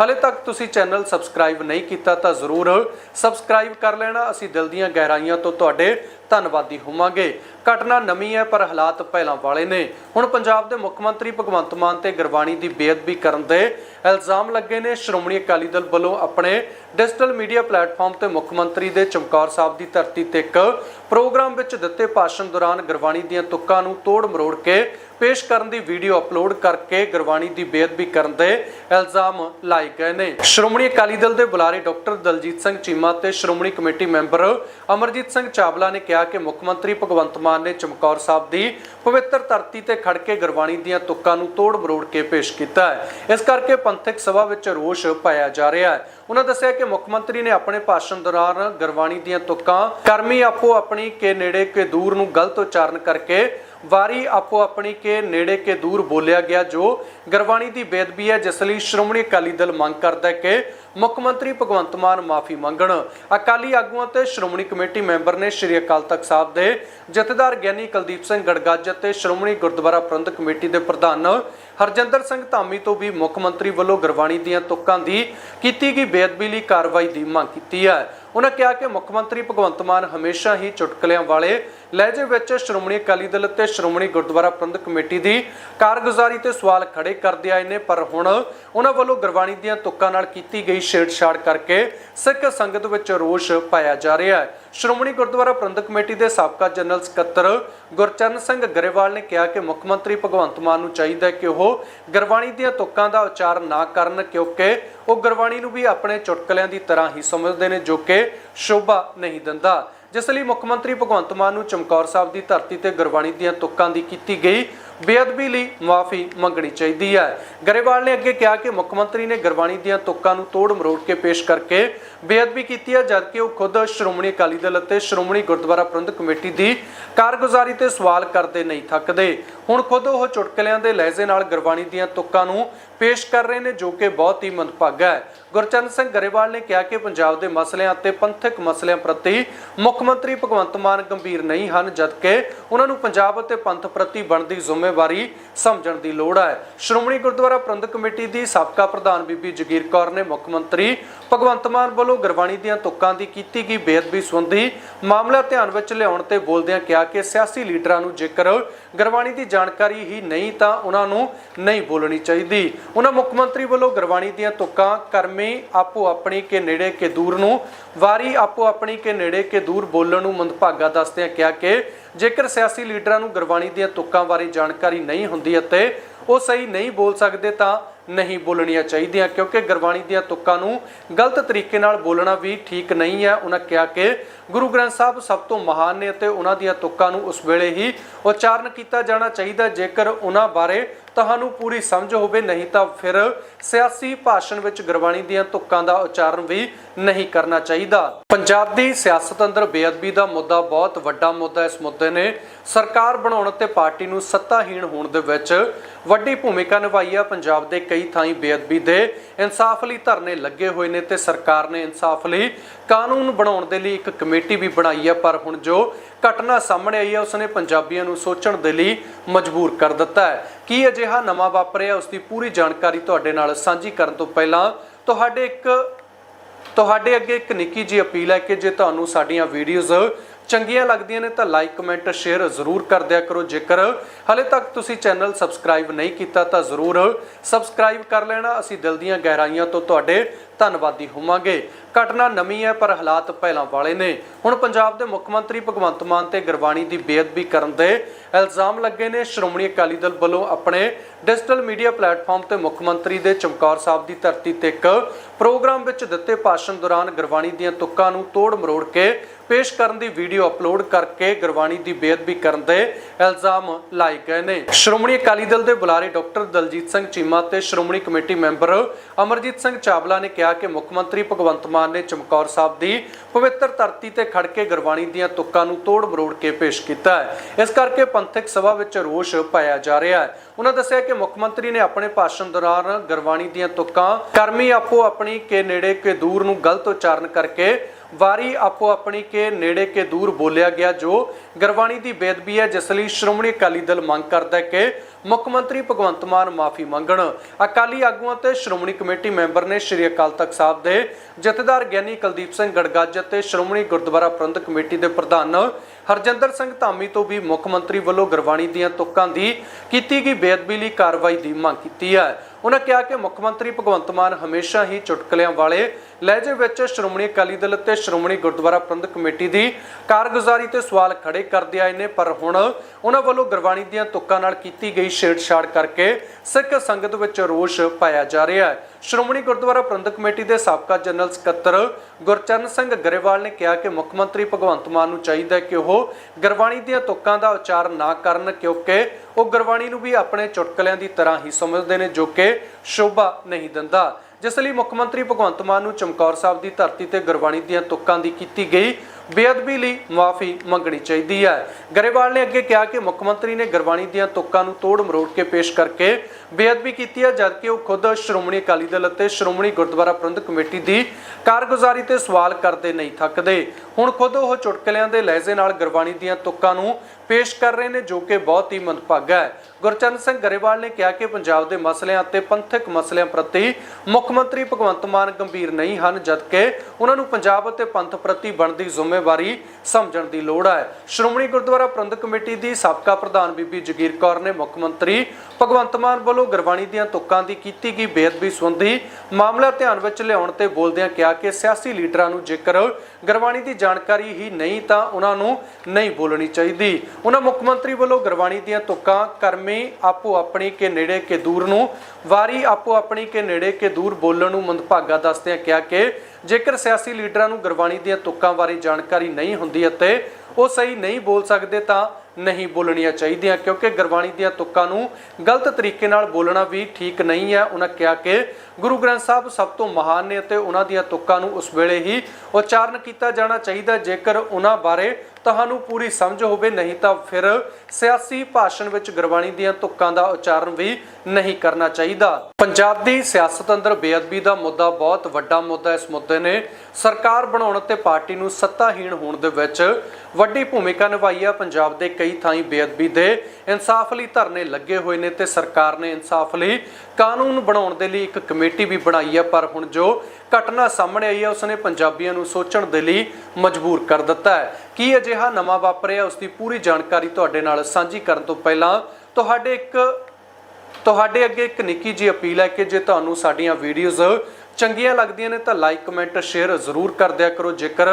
[SPEAKER 1] ਹਲੇ ਤੱਕ ਤੁਸੀਂ ਚੈਨਲ ਸਬਸਕ੍ਰਾਈਬ ਨਹੀਂ ਕੀਤਾ ਤਾਂ ਜ਼ਰੂਰ ਸਬਸਕ੍ਰਾਈਬ ਕਰ ਲੈਣਾ। ਅਸੀਂ ਦਿਲ ਦੀਆਂ ਗਹਿਰਾਈਆਂ ਤੋਂ ਤੁਹਾਡੇ ਧੰਨਵਾਦੀ ਹੋਵਾਂਗੇ। ਘਟਨਾ ਨਵੀਂ ਹੈ, ਪਰ ਹਾਲਾਤ ਪਹਿਲਾਂ ਵਾਲੇ ਨੇ। ਹੁਣ ਪੰਜਾਬ ਦੇ ਮੁੱਖ ਮੰਤਰੀ ਭਗਵੰਤ ਮਾਨ ਤੇ ਗੁਰਬਾਣੀ ਦੀ ਬੇਅਦਬੀ ਕਰਨ ਦੇ ਇਲਜ਼ਾਮ ਲੱਗੇ ਨੇ। ਸ਼੍ਰੋਮਣੀ ਅਕਾਲੀ ਦਲ ਵੱਲੋਂ ਆਪਣੇ ਡਿਜੀਟਲ ਮੀਡੀਆ ਪਲੇਟਫਾਰਮ ਤੇ ਮੁੱਖ ਮੰਤਰੀ ਦੇ ਚਮਕੌਰ ਸਾਹਿਬ ਦੀ ਧਰਤੀ ਤੇ ਇੱਕ ਪ੍ਰੋਗਰਾਮ ਵਿੱਚ ਦਿੱਤੇ ਭਾਸ਼ਣ ਦੌਰਾਨ ਗੁਰਬਾਣੀ ਦੀਆਂ ਤੁਕਾਂ ਨੂੰ ਤੋੜ ਮਰੋੜ ਕੇ ਪੇਸ਼ ਕਰਨ ਦੀ ਵੀਡੀਓ ਅਪਲੋਡ ਕਰਕੇ ਗੁਰਬਾਣੀ ਦੀ ਬੇਅਦਬੀ ਕਰਨ ਦੇ ਇਲਜ਼ਾਮ ਲਾਏ ਗਏ ਨੇ। ਸ਼੍ਰੋਮਣੀ ਅਕਾਲੀ ਦਲ ਦੇ ਬੁਲਾਰੇ ਡਾਕਟਰ ਦਲਜੀਤ ਸਿੰਘ ਚੀਮਾ ਤੇ ਸ਼੍ਰੋਮਣੀ ਕਮੇਟੀ ਮੈਂਬਰ ਅਮਰਜੀਤ ਸਿੰਘ ਚਾਵਲਾ ਨੇ ਕਿਹਾ ਕਿ ਮੁੱਖ ਮੰਤਰੀ ਭਗਵੰਤ ਮਾਨ ਨੇ ਚਮਕੌਰ ਸਾਹਿਬ ਦੀ ਪਵਿੱਤਰ ਧਰਤੀ ਤੇ ਖੜ ਕੇ ਗੁਰਬਾਣੀ ਦੀਆਂ ਤੁਕਾਂ ਨੂੰ ਤੋੜ ਮਰੋੜ ਕੇ ਪੇਸ਼ ਕੀਤਾ ਹੈ। ਇਸ ਕਰਕੇ ਪੰਥਕ ਸਭਾ ਵਿੱਚ ਰੋਸ਼ ਪਾਇਆ ਜਾ ਰਿਹਾ ਹੈ। ਉਹਨਾਂ ਦੱਸਿਆ ਕਿ ਮੁੱਖ ਮੰਤਰੀ ਨੇ ਆਪਣੇ ਭਾਸ਼ਣ ਦੌਰਾਨ ਗੁਰਬਾਣੀ ਦੀਆਂ ਤੁਕਾਂ ਕਰਮੀ ਆਪੋ ਆਪਣੀ ਕੇ ਨੇੜੇ ਕੇ ਦੂਰ ਨੂੰ ਗਲਤ ਉਚਾਰਨ ਕਰਕੇ ਵਾਰੀ ਆਪੋ ਆਪਣੀ ਕੇ ਨੇੜੇ ਕੇ ਦੂਰ ਬੋਲਿਆ ਗਿਆ, ਜੋ ਗੁਰਬਾਣੀ ਦੀ ਬੇਦਬੀ ਹੈ, ਜਿਸ ਲਈ ਸ਼੍ਰੋਮਣੀ ਅਕਾਲੀ ਦਲ ਮੰਗ ਕਰਦਾ ਹੈ ਕਿ ਮੁੱਖ ਮੰਤਰੀ ਭਗਵੰਤ ਮਾਨ ਮਾਫੀ ਮੰਗਣ। ਅਕਾਲੀ ਆਗੂਆਂ ਤੇ ਸ਼੍ਰੋਮਣੀ ਕਮੇਟੀ ਮੈਂਬਰ ਨੇ ਸ਼੍ਰੀ ਅਕਾਲ ਤਖਤ ਸਾਹਿਬ ਦੇ ਜਥੇਦਾਰ ਗਿਆਨੀ ਕੁਲਦੀਪ ਸਿੰਘ ਗੜਗੱਜ ਅਤੇ ਸ਼੍ਰੋਮਣੀ ਗੁਰਦੁਆਰਾ ਪ੍ਰਬੰਧਕ ਕਮੇਟੀ ਦੇ ਪ੍ਰਧਾਨ ਹਰਜਿੰਦਰ ਸਿੰਘ ਧਾਮੀ ਤੋਂ ਵੀ ਮੁੱਖ ਮੰਤਰੀ ਵੱਲੋਂ ਗੁਰਬਾਣੀ ਦੀਆਂ ਤੁਕਾਂ ਦੀ ਕੀਤੀ ਗਈ ਬੇਅਦਬੀ ਲਈ ਕਾਰਵਾਈ ਦੀ ਮੰਗ ਕੀਤੀ ਹੈ। ਉਹਨਾਂ ਕਿਹਾ ਕਿ ਮੁੱਖ ਮੰਤਰੀ ਭਗਵੰਤ ਮਾਨ ਹਮੇਸ਼ਾ ਹੀ ਚੁਟਕਲਿਆਂ ਵਾਲੇ ਲਹਿਜੇ ਵਿੱਚ ਸ਼੍ਰੋਮਣੀ ਅਕਾਲੀ ਦਲ ਤੇ ਸ਼੍ਰੋਮਣੀ ਗੁਰਦੁਆਰਾ ਪ੍ਰਬੰਧਕ ਕਮੇਟੀ ਦੀ ਕਾਰਗੁਜ਼ਾਰੀ ਤੇ ਸਵਾਲ ਖੜੇ ਕਰਦੇ ਆਏ ਨੇ, ਪਰ ਹੁਣ ਉਹਨਾਂ ਵੱਲੋਂ ਗੁਰਬਾਣੀ ਦੀਆਂ ਤੁਕਾਂ ਨਾਲ ਕੀਤੀ ਗਈ ਛੇੜਛਾੜ ਕਰਕੇ ਸਿੱਖ ਸੰਗਤ ਵਿੱਚ ਰੋਸ਼ ਪਾਇਆ ਜਾ ਰਿਹਾ ਹੈ। ਸ਼੍ਰੋਮਣੀ ਗੁਰਦੁਆਰਾ ਪ੍ਰਬੰਧਕ ਕਮੇਟੀ ਦੇ ਸਾਬਕਾ ਜਨਰਲ ਸਕੱਤਰ ਗੁਰਚਰਨ ਸਿੰਘ ਗਰੇਵਾਲ ਨੇ ਕਿਹਾ ਕਿ ਮੁੱਖ ਮੰਤਰੀ ਭਗਵੰਤ ਮਾਨ ਨੂੰ ਚਾਹੀਦਾ ਹੈ ਕਿ ਉਹ ਗੁਰਬਾਣੀ ਦੀਆਂ ਤੁਕਾਂ ਦਾ ਉਚਾਰ ਨਾ ਕਰਨ, ਕਿਉਂਕਿ ਉਹ ਗੁਰਬਾਣੀ ਨੂੰ ਵੀ ਆਪਣੇ ਚੁਟਕਲਿਆਂ ਦੀ ਤਰ੍ਹਾਂ ਹੀ ਸਮਝਦੇ ਨੇ, ਜੋ ਕਿ ਸ਼ੋਭਾ ਨਹੀਂ ਦਿੰਦਾ। ਜਿਸ ਲਈ ਮੁੱਖ ਮੰਤਰੀ ਭਗਵੰਤ ਮਾਨ ਨੂੰ ਚਮਕੌਰ ਸਾਹਿਬ ਦੀ ਧਰਤੀ ਤੇ ਗੁਰਬਾਣੀ ਦੀਆਂ ਤੁਕਾਂ ਦੀ ਕੀਤੀ ਗਈ। ਬੇਅਦਬੀ ਲਈ ਮਾਫੀ ਮੰਗਣੀ ਚਾਹੀਦੀ ਹੈ। ਗਰੇਵਾਲ ਨੇ ਅੱਗੇ ਕਿਹਾ ਕਿ ਮੁੱਖ ਮੰਤਰੀ ਨੇ ਗੁਰਬਾਣੀ ਦੀਆਂ ਤੁਕਾਂ ਨੂੰ ਤੋੜ ਮਰੋੜ ਕੇ ਪੇਸ਼ ਕਰਕੇ ਬੇਅਦਬੀ ਕੀਤੀ ਹੈ, ਜਦਕਿ ਉਹ ਖੁਦ ਸ਼੍ਰੋਮਣੀ ਅਕਾਲੀ ਦਲ ਅਤੇ ਸ਼੍ਰੋਮਣੀ ਗੁਰਦੁਆਰਾ ਪ੍ਰਬੰਧਕ ਕਮੇਟੀ ਦੀ ਕਾਰਗੁਜ਼ਾਰੀ ਤੇ ਸਵਾਲ ਕਰਦੇ ਨਹੀਂ ਥੱਕਦੇ। ਹੁਣ ਖੁਦ ਉਹ ਚੁਟਕਲਿਆਂ ਦੇ ਲਹਿਜ਼ੇ ਨਾਲ ਗੁਰਬਾਣੀ ਦੀਆਂ ਤੁਕਾਂ ਨੂੰ ਪੇਸ਼ ਕਰ ਰਹੇ ਨੇ, ਜੋ ਕਿ ਬਹੁਤ ਹੀ ਮੰਦਭਾਗਾ ਹੈ। ਗੁਰਚਰਨ ਸਿੰਘ ਗਰੇਵਾਲ ਨੇ ਕਿਹਾ ਕਿ ਪੰਜਾਬ ਦੇ ਮਸਲਿਆਂ ਅਤੇ ਪੰਥਕ ਮਸਲਿਆਂ ਪ੍ਰਤੀ ਮੁੱਖ ਮੰਤਰੀ ਭਗਵੰਤ ਮਾਨ ਗੰਭੀਰ ਨਹੀਂ ਹਨ, ਜਦਕਿ ਉਹਨਾਂ ਨੂੰ ਪੰਜਾਬ ਅਤੇ ਪੰਥ ਪ੍ਰਤੀ ਬਣਦੀ ਜ਼ਿੰਮੇਵਾਰੀ ਸਮਝਣ ਦੀ ਲੋੜ ਹੈ। ਸ਼੍ਰੋਮਣੀ ਗੁਰਦੁਆਰਾ ਪ੍ਰਬੰਧਕ ਕਮੇਟੀ ਦੀ ਸਾਬਕਾ ਪ੍ਰਧਾਨ ਬੀਬੀ ਜਗੀਰ ਕੌਰ ਨੇ ਮੁੱਖ ਮੰਤਰੀ ਭਗਵੰਤ ਮਾਨ ਵੱਲੋਂ ਗੁਰਬਾਣੀ ਦੀਆਂ ਤੁਕਾਂ ਦੀ ਕੀਤੀ ਗਈ ਬੇਅਦਬੀ ਸੰਬੰਧੀ ਮਾਮਲਾ ਧਿਆਨ ਵਿੱਚ ਲਿਆਉਣ ਤੇ ਬੋਲਦਿਆਂ ਕਿਹਾ ਕਿ ਸਿਆਸੀ ਲੀਡਰਾਂ ਨੂੰ ਜੇਕਰ ਗੁਰਬਾਣੀ ਦੀ ਜਾਣਕਾਰੀ ਹੀ ਨਹੀਂ ਤਾਂ ਉਹਨਾਂ ਨੂੰ ਨਹੀਂ ਬੋਲਣੀ ਚਾਹੀਦੀ। ਉਹਨਾਂ ਮੁੱਖ ਮੰਤਰੀ ਵੱਲੋਂ ਗੁਰਬਾਣੀ ਦੀਆਂ ਤੁਕਾਂ ਕਰਮੀ ਆਪੋ ਆਪਣੀ ਕੇ ਨੇੜੇ ਕੇ ਦੂਰ ਨੂੰ, ਵਾਰੀ ਆਪੋ ਆਪਣੀ ਕੇ ਨੇੜੇ ਕੇ ਦੂਰ ਬੋਲਣ ਨੂੰ ਮੰਦਭਾਗਾ ਦੱਸਦਿਆਂ ਕਿਹਾ ਕਿ ਜੇਕਰ ਸਿਆਸੀ ਲੀਡਰਾਂ ਨੂੰ ਗੁਰਬਾਣੀ ਦੀਆਂ ਤੁਕਾਂ ਬਾਰੇ ਜਾਣਕਾਰੀ ਨਹੀਂ ਹੁੰਦੀ ਅਤੇ ਉਹ ਸਹੀ ਨਹੀਂ ਬੋਲ ਸਕਦੇ ਤਾਂ ਨਹੀਂ ਬੋਲਣੀਆਂ ਚਾਹੀਦੀਆਂ, ਕਿਉਂਕਿ ਗੁਰਬਾਣੀ ਦੀਆਂ ਤੁਕਾਂ ਨੂੰ ਗਲਤ ਤਰੀਕੇ ਨਾਲ ਬੋਲਣਾ ਵੀ ਠੀਕ ਨਹੀਂ ਹੈ। ਉਹਨਾਂ ਕਿਹਾ ਕਿ ਗੁਰੂ ਗ੍ਰੰਥ ਸਾਹਿਬ ਸਭ ਤੋਂ ਮਹਾਨ ਨੇ ਅਤੇ ਉਹਨਾਂ ਦੀਆਂ ਤੁਕਾਂ ਨੂੰ ਉਸ ਵੇਲੇ ਹੀ ਉਚਾਰਨ ਕੀਤਾ ਜਾਣਾ ਚਾਹੀਦਾ। ਜੇਕਰ ਉਹਨਾਂ ਬਾਰੇ ਤੁਹਾਨੂੰ ਪੂਰੀ ਸਮਝ ਹੋਵੇ, ਨਹੀਂ ਤਾਂ ਫਿਰ ਸਿਆਸੀ ਭਾਸ਼ਣ ਵਿੱਚ ਗੁਰਬਾਣੀ ਦੀਆਂ ਤੁਕਾਂ ਦਾ ਉਚਾਰਨ ਵੀ ਨਹੀਂ ਕਰਨਾ ਚਾਹੀਦਾ। ਪੰਜਾਬ ਦੀ ਸਿਆਸਤ ਅੰਦਰ ਬੇਅਦਬੀ ਦਾ ਮੁੱਦਾ ਬਹੁਤ ਵੱਡਾ ਮੁੱਦਾ ਇਸ ਮੁੱਦੇ ਨੇ। ਸਰਕਾਰ ਬਣਾਉਣ ਤੇ ਪਾਰਟੀ ਨੂੰ ਸੱਤਾਹੀਣ ਹੋਣ ਦੇ ਵਿੱਚ ਵੱਡੀ ਭੂਮਿਕਾ ਨਿਭਾਈ ਹੈ ਪੰਜਾਬ ਦੇ ਕਈ ਥਾਈਂ ਬੇਅਦਬੀ ਦੇ ਇਨਸਾਫ ਲਈ ਧਰਨੇ ਲੱਗੇ ਹੋਏ ਨੇ ਤੇ ਸਰਕਾਰ ਨੇ ਇਨਸਾਫ ਲਈ ਕਾਨੂੰਨ ਬਣਾਉਣ ਦੇ ਲਈ ਇੱਕ ਕਮੇਟੀ ਵੀ ਬਣਾਈ ਹੈ ਪਰ ਹੁਣ ਜੋ ਘਟਨਾ ਸਾਹਮਣੇ ਆਈ ਹੈ ਉਸਨੇ ਪੰਜਾਬੀਆਂ ਨੂੰ ਸੋਚਣ ਦੇ ਲਈ ਮਜਬੂਰ ਕਰ ਦਿੱਤਾ ਹੈ। ਕੀ ਅਜਿਹਾ ਨਵਾਂ ਵਾਪਰਿਆ, ਉਸ ਦੀ ਪੂਰੀ ਜਾਣਕਾਰੀ ਤੁਹਾਡੇ ਨਾਲ ਸਾਂਝੀ ਕਰਨ ਤੋਂ ਪਹਿਲਾਂ ਤੁਹਾਡੇ ਇੱਕ ਤੁਹਾਡੇ ਅੱਗੇ ਇੱਕ ਨਿੱਕੀ ਜਿਹੀ ਅਪੀਲ ਹੈ ਕਿ ਜੇ ਤੁਹਾਨੂੰ ਸਾਡੀਆਂ ਵੀਡੀਓਜ਼ ਚੰਗੀਆਂ ਲੱਗਦੀਆਂ ਨੇ ਤਾਂ ਲਾਈਕ ਕਮੈਂਟ ਸ਼ੇਅਰ ਜ਼ਰੂਰ ਕਰ ਦਿਆ ਕਰੋ। ਜੇਕਰ ਹਲੇ ਤੱਕ ਤੁਸੀਂ ਚੈਨਲ ਸਬਸਕ੍ਰਾਈਬ ਨਹੀਂ ਕੀਤਾ ਤਾਂ ਜ਼ਰੂਰ ਸਬਸਕ੍ਰਾਈਬ ਕਰ ਲੈਣਾ। ਅਸੀਂ ਦਿਲ ਦੀਆਂ ਗਹਿਰਾਈਆਂ ਤੋਂ ਤੁਹਾਡੇ ਧੰਨਵਾਦੀ ਹੋਵਾਂਗੇ। ਘਟਨਾ ਨਵੀਂ ਹੈ, ਪਰ ਹਾਲਾਤ ਪਹਿਲਾਂ ਵਾਲੇ ਨੇ। ਹੁਣ ਪੰਜਾਬ ਦੇ ਮੁੱਖ ਮੰਤਰੀ ਭਗਵੰਤ ਮਾਨ ਤੇ ਗੁਰਬਾਣੀ ਦੀ ਬੇਅਦਬੀ ਕਰਨ ਦੇ ਇਲਜ਼ਾਮ ਲੱਗੇ ਨੇ। ਸ਼੍ਰੋਮਣੀ ਅਕਾਲੀ ਦਲ ਵੱਲੋਂ ਆਪਣੇ ਡਿਜੀਟਲ ਮੀਡੀਆ ਪਲੇਟਫਾਰਮ ਤੇ ਮੁੱਖ ਮੰਤਰੀ ਦੇ ਚਮਕੌਰ ਸਾਹਿਬ ਦੀ ਧਰਤੀ ਤੇ ਇੱਕ ਪ੍ਰੋਗਰਾਮ ਵਿੱਚ ਦਿੱਤੇ ਭਾਸ਼ਣ ਦੌਰਾਨ ਗੁਰਬਾਣੀ ਦੀਆਂ ਤੁੱਕਾਂ ਨੂੰ ਤੋੜ ਮਰੋੜ ਕੇ ਪੇਸ਼ ਕਰਨ ਦੀ ਵੀਡੀਓ ਅਪਲੋਡ ਕਰਕੇ ਗੁਰਬਾਣੀ ਦੀ ਬੇਅਦਬੀ ਕਰਨ ਦੇ ਇਲਜ਼ਾਮ ਲਾਏ ਗਏ ਨੇ। ਸ਼੍ਰੋਮਣੀ ਅਕਾਲੀ ਦਲ ਦੇ ਬੁਲਾਰੇ ਡਾਕਟਰ ਦਲਜੀਤ ਸਿੰਘ ਚੀਮਾ ਤੇ ਸ਼੍ਰੋਮਣੀ ਕਮੇਟੀ ਮੈਂਬਰ ਅਮਰਜੀਤ ਸਿੰਘ ਚਾਵਲਾ ਨੇ ਕਿਹਾ ਕਿ ਮੁੱਖ ਮੰਤਰੀ ਭਗਵੰਤ ਮਾਨ ਨੇ ਚਮਕੌਰ ਸਾਹਿਬ ਦੀ ਪਵਿੱਤਰ ਧਰਤੀ ਤੇ ਖੜ ਕੇ ਗੁਰਬਾਣੀ ਦੀਆਂ ਤੁਕਾਂ ਨੂੰ ਤੋੜ ਮਰੋੜ ਕੇ ਪੇਸ਼ ਕੀਤਾ ਹੈ। ਇਸ ਕਰਕੇ ਪੰਥਕ ਸਭਾ ਵਿੱਚ ਰੋਸ਼ ਪਾਇਆ ਜਾ ਰਿਹਾ ਹੈ। ਉਹਨਾਂ ਦੱਸਿਆ ਕਿ ਮੁੱਖ ਮੰਤਰੀ ਨੇ ਆਪਣੇ ਭਾਸ਼ਣ ਦੌਰਾਨ ਗੁਰਬਾਣੀ ਦੀਆਂ ਤੁਕਾਂ ਕਰਮੀ ਆਪੋ ਆਪਣੀ ਕੇ ਨੇੜੇ ਕੇ ਦੂਰ ਨੂੰ ਗਲਤ ਉਚਾਰਨ ਕਰਕੇ ਵਾਰੀ ਆਪੋ ਆਪਣੀ ਕੇ ਨੇੜੇ ਕੇ ਦੂਰ ਬੋਲਿਆ ਗਿਆ ਜੋ ਗੁਰਬਾਣੀ ਦੀ ਬੇਦਬੀ ਹੈ, ਜਿਸ ਲਈ ਸ਼੍ਰੋਮਣੀ ਅਕਾਲੀ ਦਲ ਮੰਗ ਕਰਦਾ ਹੈ ਕਿ ਮੁੱਖ ਮੰਤਰੀ ਭਗਵੰਤ ਮਾਨ ਮਾਫੀ ਮੰਗਣ। ਅਕਾਲੀ ਆਗੂਆਂ ਤੇ ਸ਼੍ਰੋਮਣੀ ਕਮੇਟੀ ਮੈਂਬਰ ਨੇ ਸ਼੍ਰੀ ਅਕਾਲ ਤਖਤ ਸਾਹਿਬ ਦੇ ਜਥੇਦਾਰ ਗਿਆਨੀ ਕੁਲਦੀਪ ਸਿੰਘ ਗੜਗੱਜ ਅਤੇ ਸ਼੍ਰੋਮਣੀ ਗੁਰਦੁਆਰਾ ਪ੍ਰਬੰਧਕ ਕਮੇਟੀ ਦੇ ਪ੍ਰਧਾਨ ਹਰਜਿੰਦਰ ਸਿੰਘ ਧਾਮੀ ਤੋਂ ਵੀ ਮੁੱਖ ਮੰਤਰੀ ਵੱਲੋਂ ਗੁਰਬਾਣੀ ਦੀਆਂ ਤੁਕਾਂ ਦੀ ਕੀਤੀ ਗਈ ਬੇਅਦਬੀ ਲਈ ਕਾਰਵਾਈ ਦੀ ਮੰਗ ਕੀਤੀ ਹੈ। ਉਹਨਾਂ ਕਿਹਾ ਕਿ ਮੁੱਖ ਮੰਤਰੀ ਭਗਵੰਤ ਮਾਨ ਹਮੇਸ਼ਾ ਹੀ ਚੁਟਕਲਿਆਂ ਵਾਲੇ ਲਹਿਜੇ ਵਿੱਚ ਸ਼੍ਰੋਮਣੀ ਅਕਾਲੀ ਦਲ ਅਤੇ ਸ਼੍ਰੋਮਣੀ ਗੁਰਦੁਆਰਾ ਪ੍ਰਬੰਧਕ ਕਮੇਟੀ ਦੀ ਕਾਰਗੁਜ਼ਾਰੀ ਤੇ ਸਵਾਲ ਖੜੇ ਕਰਦੇ ਆਏ ਨੇ, ਪਰ ਹੁਣ ਉਹਨਾਂ ਵੱਲੋਂ ਗੁਰਬਾਣੀ ਦੀਆਂ ਤੁਕਾਂ ਨਾਲ ਕੀਤੀ ਗਈ ਛੇੜਛਾੜ ਕਰਕੇ ਸਿੱਖ ਸੰਗਤ ਵਿੱਚ ਰੋਸ਼ ਪਾਇਆ ਜਾ ਰਿਹਾ ਹੈ। ਸ਼੍ਰੋਮਣੀ ਗੁਰਦੁਆਰਾ ਪ੍ਰਬੰਧਕ ਕਮੇਟੀ ਦੇ ਸਾਬਕਾ ਜਨਰਲ ਸਕੱਤਰ ਗੁਰਚਰਨ ਸਿੰਘ ਗਰੇਵਾਲ ਨੇ ਕਿਹਾ ਕਿ ਮੁੱਖ ਮੰਤਰੀ ਭਗਵੰਤ ਮਾਨ ਨੂੰ ਚਾਹੀਦਾ ਹੈ ਕਿ ਉਹ ਗੁਰਬਾਣੀ ਦੀਆਂ ਤੁਕਾਂ ਦਾ ਉਚਾਰ ਨਾ ਕਰਨ, ਕਿਉਂਕਿ ਉਹ ਗੁਰਬਾਣੀ ਨੂੰ ਵੀ ਆਪਣੇ ਚੁਟਕਲਿਆਂ ਦੀ ਤਰ੍ਹਾਂ ਹੀ ਸਮਝਦੇ ਨੇ, ਜੋ ਕਿ ਸ਼ੋਭਾ ਨਹੀਂ ਦਿੰਦਾ। ਜਿਸ ਲਈ ਮੁੱਖ ਮੰਤਰੀ ਭਗਵੰਤ ਮਾਨ ਨੂੰ ਚਮਕੌਰ ਸਾਹਿਬ ਦੀ ਧਰਤੀ ਤੇ ਗੁਰਬਾਣੀ ਦੀਆਂ ਤੁਕਾਂ ਦੀ ਕੀਤੀ ਗਈ ਬੇਅਦਬੀ ਲਈ ਮਾਫੀ ਮੰਗਣੀ ਚਾਹੀਦੀ ਹੈ। ਗਰੇਵਾਲ ਨੇ ਅੱਗੇ ਕਿਹਾ ਕਿ ਮੁੱਖ ਮੰਤਰੀ ਨੇ ਗੁਰਬਾਣੀ ਦੀਆਂ ਤੁਕਾਂ ਨੂੰ ਤੋੜ ਮਰੋੜ ਕੇ ਪੇਸ਼ ਕਰਕੇ ਬੇਅਦਬੀ ਕੀਤੀ ਹੈ, ਜਦਕਿ ਉਹ ਖੁਦ ਸ਼੍ਰੋਮਣੀ ਅਕਾਲੀ ਦਲ ਅਤੇ ਸ਼੍ਰੋਮਣੀ ਗੁਰਦੁਆਰਾ ਪ੍ਰਬੰਧਕ ਕਮੇਟੀ ਦੀ ਕਾਰਗੁਜ਼ਾਰੀ ਤੇ ਸਵਾਲ ਕਰਦੇ ਨਹੀਂ ਥੱਕਦੇ। ਹੁਣ ਖੁਦ ਉਹ ਚੁਟਕਲਿਆਂ ਦੇ ਲਹਿਜ਼ੇ ਨਾਲ ਗੁਰਬਾਣੀ ਦੀਆਂ ਤੁਕਾਂ ਨੂੰ ਪੇਸ਼ ਕਰ ਰਹੇ ਨੇ, ਜੋ ਕਿ ਬਹੁਤ ਹੀ ਮੰਦਭਾਗਾ ਹੈ। ਗੁਰਚਰਨ ਸਿੰਘ ਗਰੇਵਾਲ ਨੇ ਕਿਹਾ ਕਿ ਪੰਜਾਬ ਦੇ ਮਸਲਿਆਂ ਅਤੇ ਪੰਥਕ ਮਸਲਿਆਂ ਪ੍ਰਤੀ ਮੁੱਖ ਮੰਤਰੀ ਭਗਵੰਤ ਮਾਨ ਗੰਭੀਰ ਨਹੀਂ ਹਨ, ਜਦਕਿ ਉਹਨਾਂ ਨੂੰ ਪੰਜਾਬ ਅਤੇ ਪੰਥ ਪ੍ਰਤੀ ਬਣਦੀ ਜ਼ਿੰਮੇਵਾਰੀ ਸਮਝਣ ਦੀ ਲੋੜ ਹੈ। ਸ਼੍ਰੋਮਣੀ ਗੁਰਦੁਆਰਾ ਪ੍ਰਬੰਧਕ ਕਮੇਟੀ ਦੀ ਸਾਬਕਾ ਪ੍ਰਧਾਨ ਬੀਬੀ ਜਗੀਰ ਕੌਰ ਨੇ ਮੁੱਖ ਮੰਤਰੀ ਭਗਵੰਤ ਮਾਨ ਵੱਲੋਂ ਗੁਰਬਾਣੀ ਦੀਆਂ ਤੁਕਾਂ ਦੀ ਕੀਤੀ ਗਈ ਬੇਅਦਬੀ ਸੰਬੰਧੀ ਮਾਮਲਾ ਧਿਆਨ ਵਿੱਚ ਲਿਆਉਣ ਤੇ ਬੋਲਦਿਆਂ ਕਿਹਾ ਕਿ ਸਿਆਸੀ ਲੀਡਰਾਂ ਨੂੰ ਜੇਕਰ ਗੁਰਬਾਣੀ ਦੀ ਜਾਣਕਾਰੀ ਹੀ ਨਹੀਂ ਤਾਂ ਉਹਨਾਂ ਨੂੰ ਨਹੀਂ ਬੋਲਣੀ ਚਾਹੀਦੀ। ਉਹਨਾਂ ਮੁੱਖ ਮੰਤਰੀ ਵੱਲੋਂ ਗੁਰਬਾਣੀ ਦੀਆਂ ਤੁਕਾਂ ਕਰਮੀ ਆਪੋ ਆਪਣੀ ਕੇ ਨੇੜੇ ਕੇ ਦੂਰ ਨੂੰ, ਵਾਰੀ ਆਪੋ ਆਪਣੀ ਕੇ ਨੇੜੇ ਕੇ ਦੂਰ ਬੋਲਣ ਨੂੰ ਮੰਦਭਾਗਾ ਦੱਸਦਿਆਂ ਕਿਹਾ ਕਿ ਜੇਕਰ ਸਿਆਸੀ ਲੀਡਰਾਂ ਨੂੰ ਗੁਰਬਾਣੀ ਦੀਆਂ ਤੁਕਾਂ ਬਾਰੇ ਜਾਣਕਾਰੀ ਨਹੀਂ ਹੁੰਦੀ ਅਤੇ ਉਹ ਸਹੀ ਨਹੀਂ ਬੋਲ ਸਕਦੇ ਤਾਂ ਨਹੀਂ ਬੋਲਣੀਆਂ ਚਾਹੀਦੀਆਂ, ਕਿਉਂਕਿ ਗੁਰਬਾਣੀ ਦੀਆਂ ਤੁਕਾਂ ਨੂੰ ਗਲਤ ਤਰੀਕੇ ਨਾਲ ਬੋਲਣਾ ਵੀ ਠੀਕ ਨਹੀਂ ਹੈ। ਉਹਨਾਂ ਕਿਹਾ ਕਿ ਗੁਰੂ ਗ੍ਰੰਥ ਸਾਹਿਬ ਸਭ ਤੋਂ ਮਹਾਨ ਨੇ ਅਤੇ ਉਹਨਾਂ ਦੀਆਂ ਤੁਕਾਂ ਨੂੰ ਉਸ ਵੇਲੇ ਹੀ ਉਚਾਰਨ ਕੀਤਾ ਜਾਣਾ ਚਾਹੀਦਾ, ਜੇਕਰ ਉਹਨਾਂ ਬਾਰੇ ਤੁਹਾਨੂੰ ਪੂਰੀ ਸਮਝ ਹੋਵੇ, ਨਹੀਂ ਤਾਂ ਫਿਰ ਸਿਆਸੀ ਭਾਸ਼ਣ ਵਿੱਚ ਗੁਰਬਾਣੀ ਦੀਆਂ ਤੁਕਾਂ ਦਾ ਉਚਾਰਨ ਵੀ ਨਹੀਂ ਕਰਨਾ ਚਾਹੀਦਾ। ਪੰਜਾਬ ਦੀ ਸਿਆਸਤ ਅੰਦਰ ਬੇਅਦਬੀ ਦਾ ਮੁੱਦਾ ਬਹੁਤ ਵੱਡਾ ਮੁੱਦਾ ਇਸ ਮੁੱਦੇ ਨੇ। ਸਰਕਾਰ ਬਣਾਉਣ ਤੇ ਪਾਰਟੀ ਨੂੰ ਸੱਤਾਹੀਣ ਹੋਣ ਦੇ ਵਿੱਚ ਵੱਡੀ ਭੂਮਿਕਾ ਨਿਭਾਈ ਹੈ ਪੰਜਾਬ ਦੇ ਕਈ ਥਾਈਂ ਬੇਅਦਬੀ ਦੇ ਇਨਸਾਫ ਲਈ ਧਰਨੇ ਲੱਗੇ ਹੋਏ ਨੇ ਤੇ ਸਰਕਾਰ ਨੇ ਇਨਸਾਫ ਲਈ ਕਾਨੂੰਨ ਬਣਾਉਣ ਦੇ ਲਈ ਇੱਕ ਕਮੇਟੀ ਵੀ ਬਣਾਈ ਹੈ, ਪਰ ਹੁਣ ਜੋ ਘਟਨਾ ਸਾਹਮਣੇ ਆਈ ਹੈ, ਉਸਨੇ ਪੰਜਾਬੀਆਂ ਨੂੰ ਸੋਚਣ ਦੇ ਲਈ ਮਜਬੂਰ ਕਰ ਦਿੱਤਾ ਹੈ। ਕੀ ਅਜਿਹਾ ਨਵਾਂ ਵਾਪਰਿਆ ਉਸ ਦੀ ਪੂਰੀ ਜਾਣਕਾਰੀ ਤੁਹਾਡੇ ਨਾਲ ਸਾਂਝੀ ਕਰਨ ਤੋਂ ਪਹਿਲਾਂ ਤੁਹਾਡੇ ਇੱਕ ਤੁਹਾਡੇ ਅੱਗੇ ਇੱਕ ਨਿੱਕੀ ਜਿਹੀ ਅਪੀਲ ਹੈ ਕਿ ਜੇ ਤੁਹਾਨੂੰ ਸਾਡੀਆਂ ਵੀਡੀਓਜ਼ ਚੰਗੀਆਂ ਲੱਗਦੀਆਂ ਨੇ ਤਾਂ ਲਾਈਕ, ਕਮੈਂਟ, ਸ਼ੇਅਰ ਜ਼ਰੂਰ ਕਰ ਦਿਆ ਕਰੋ। ਜੇਕਰ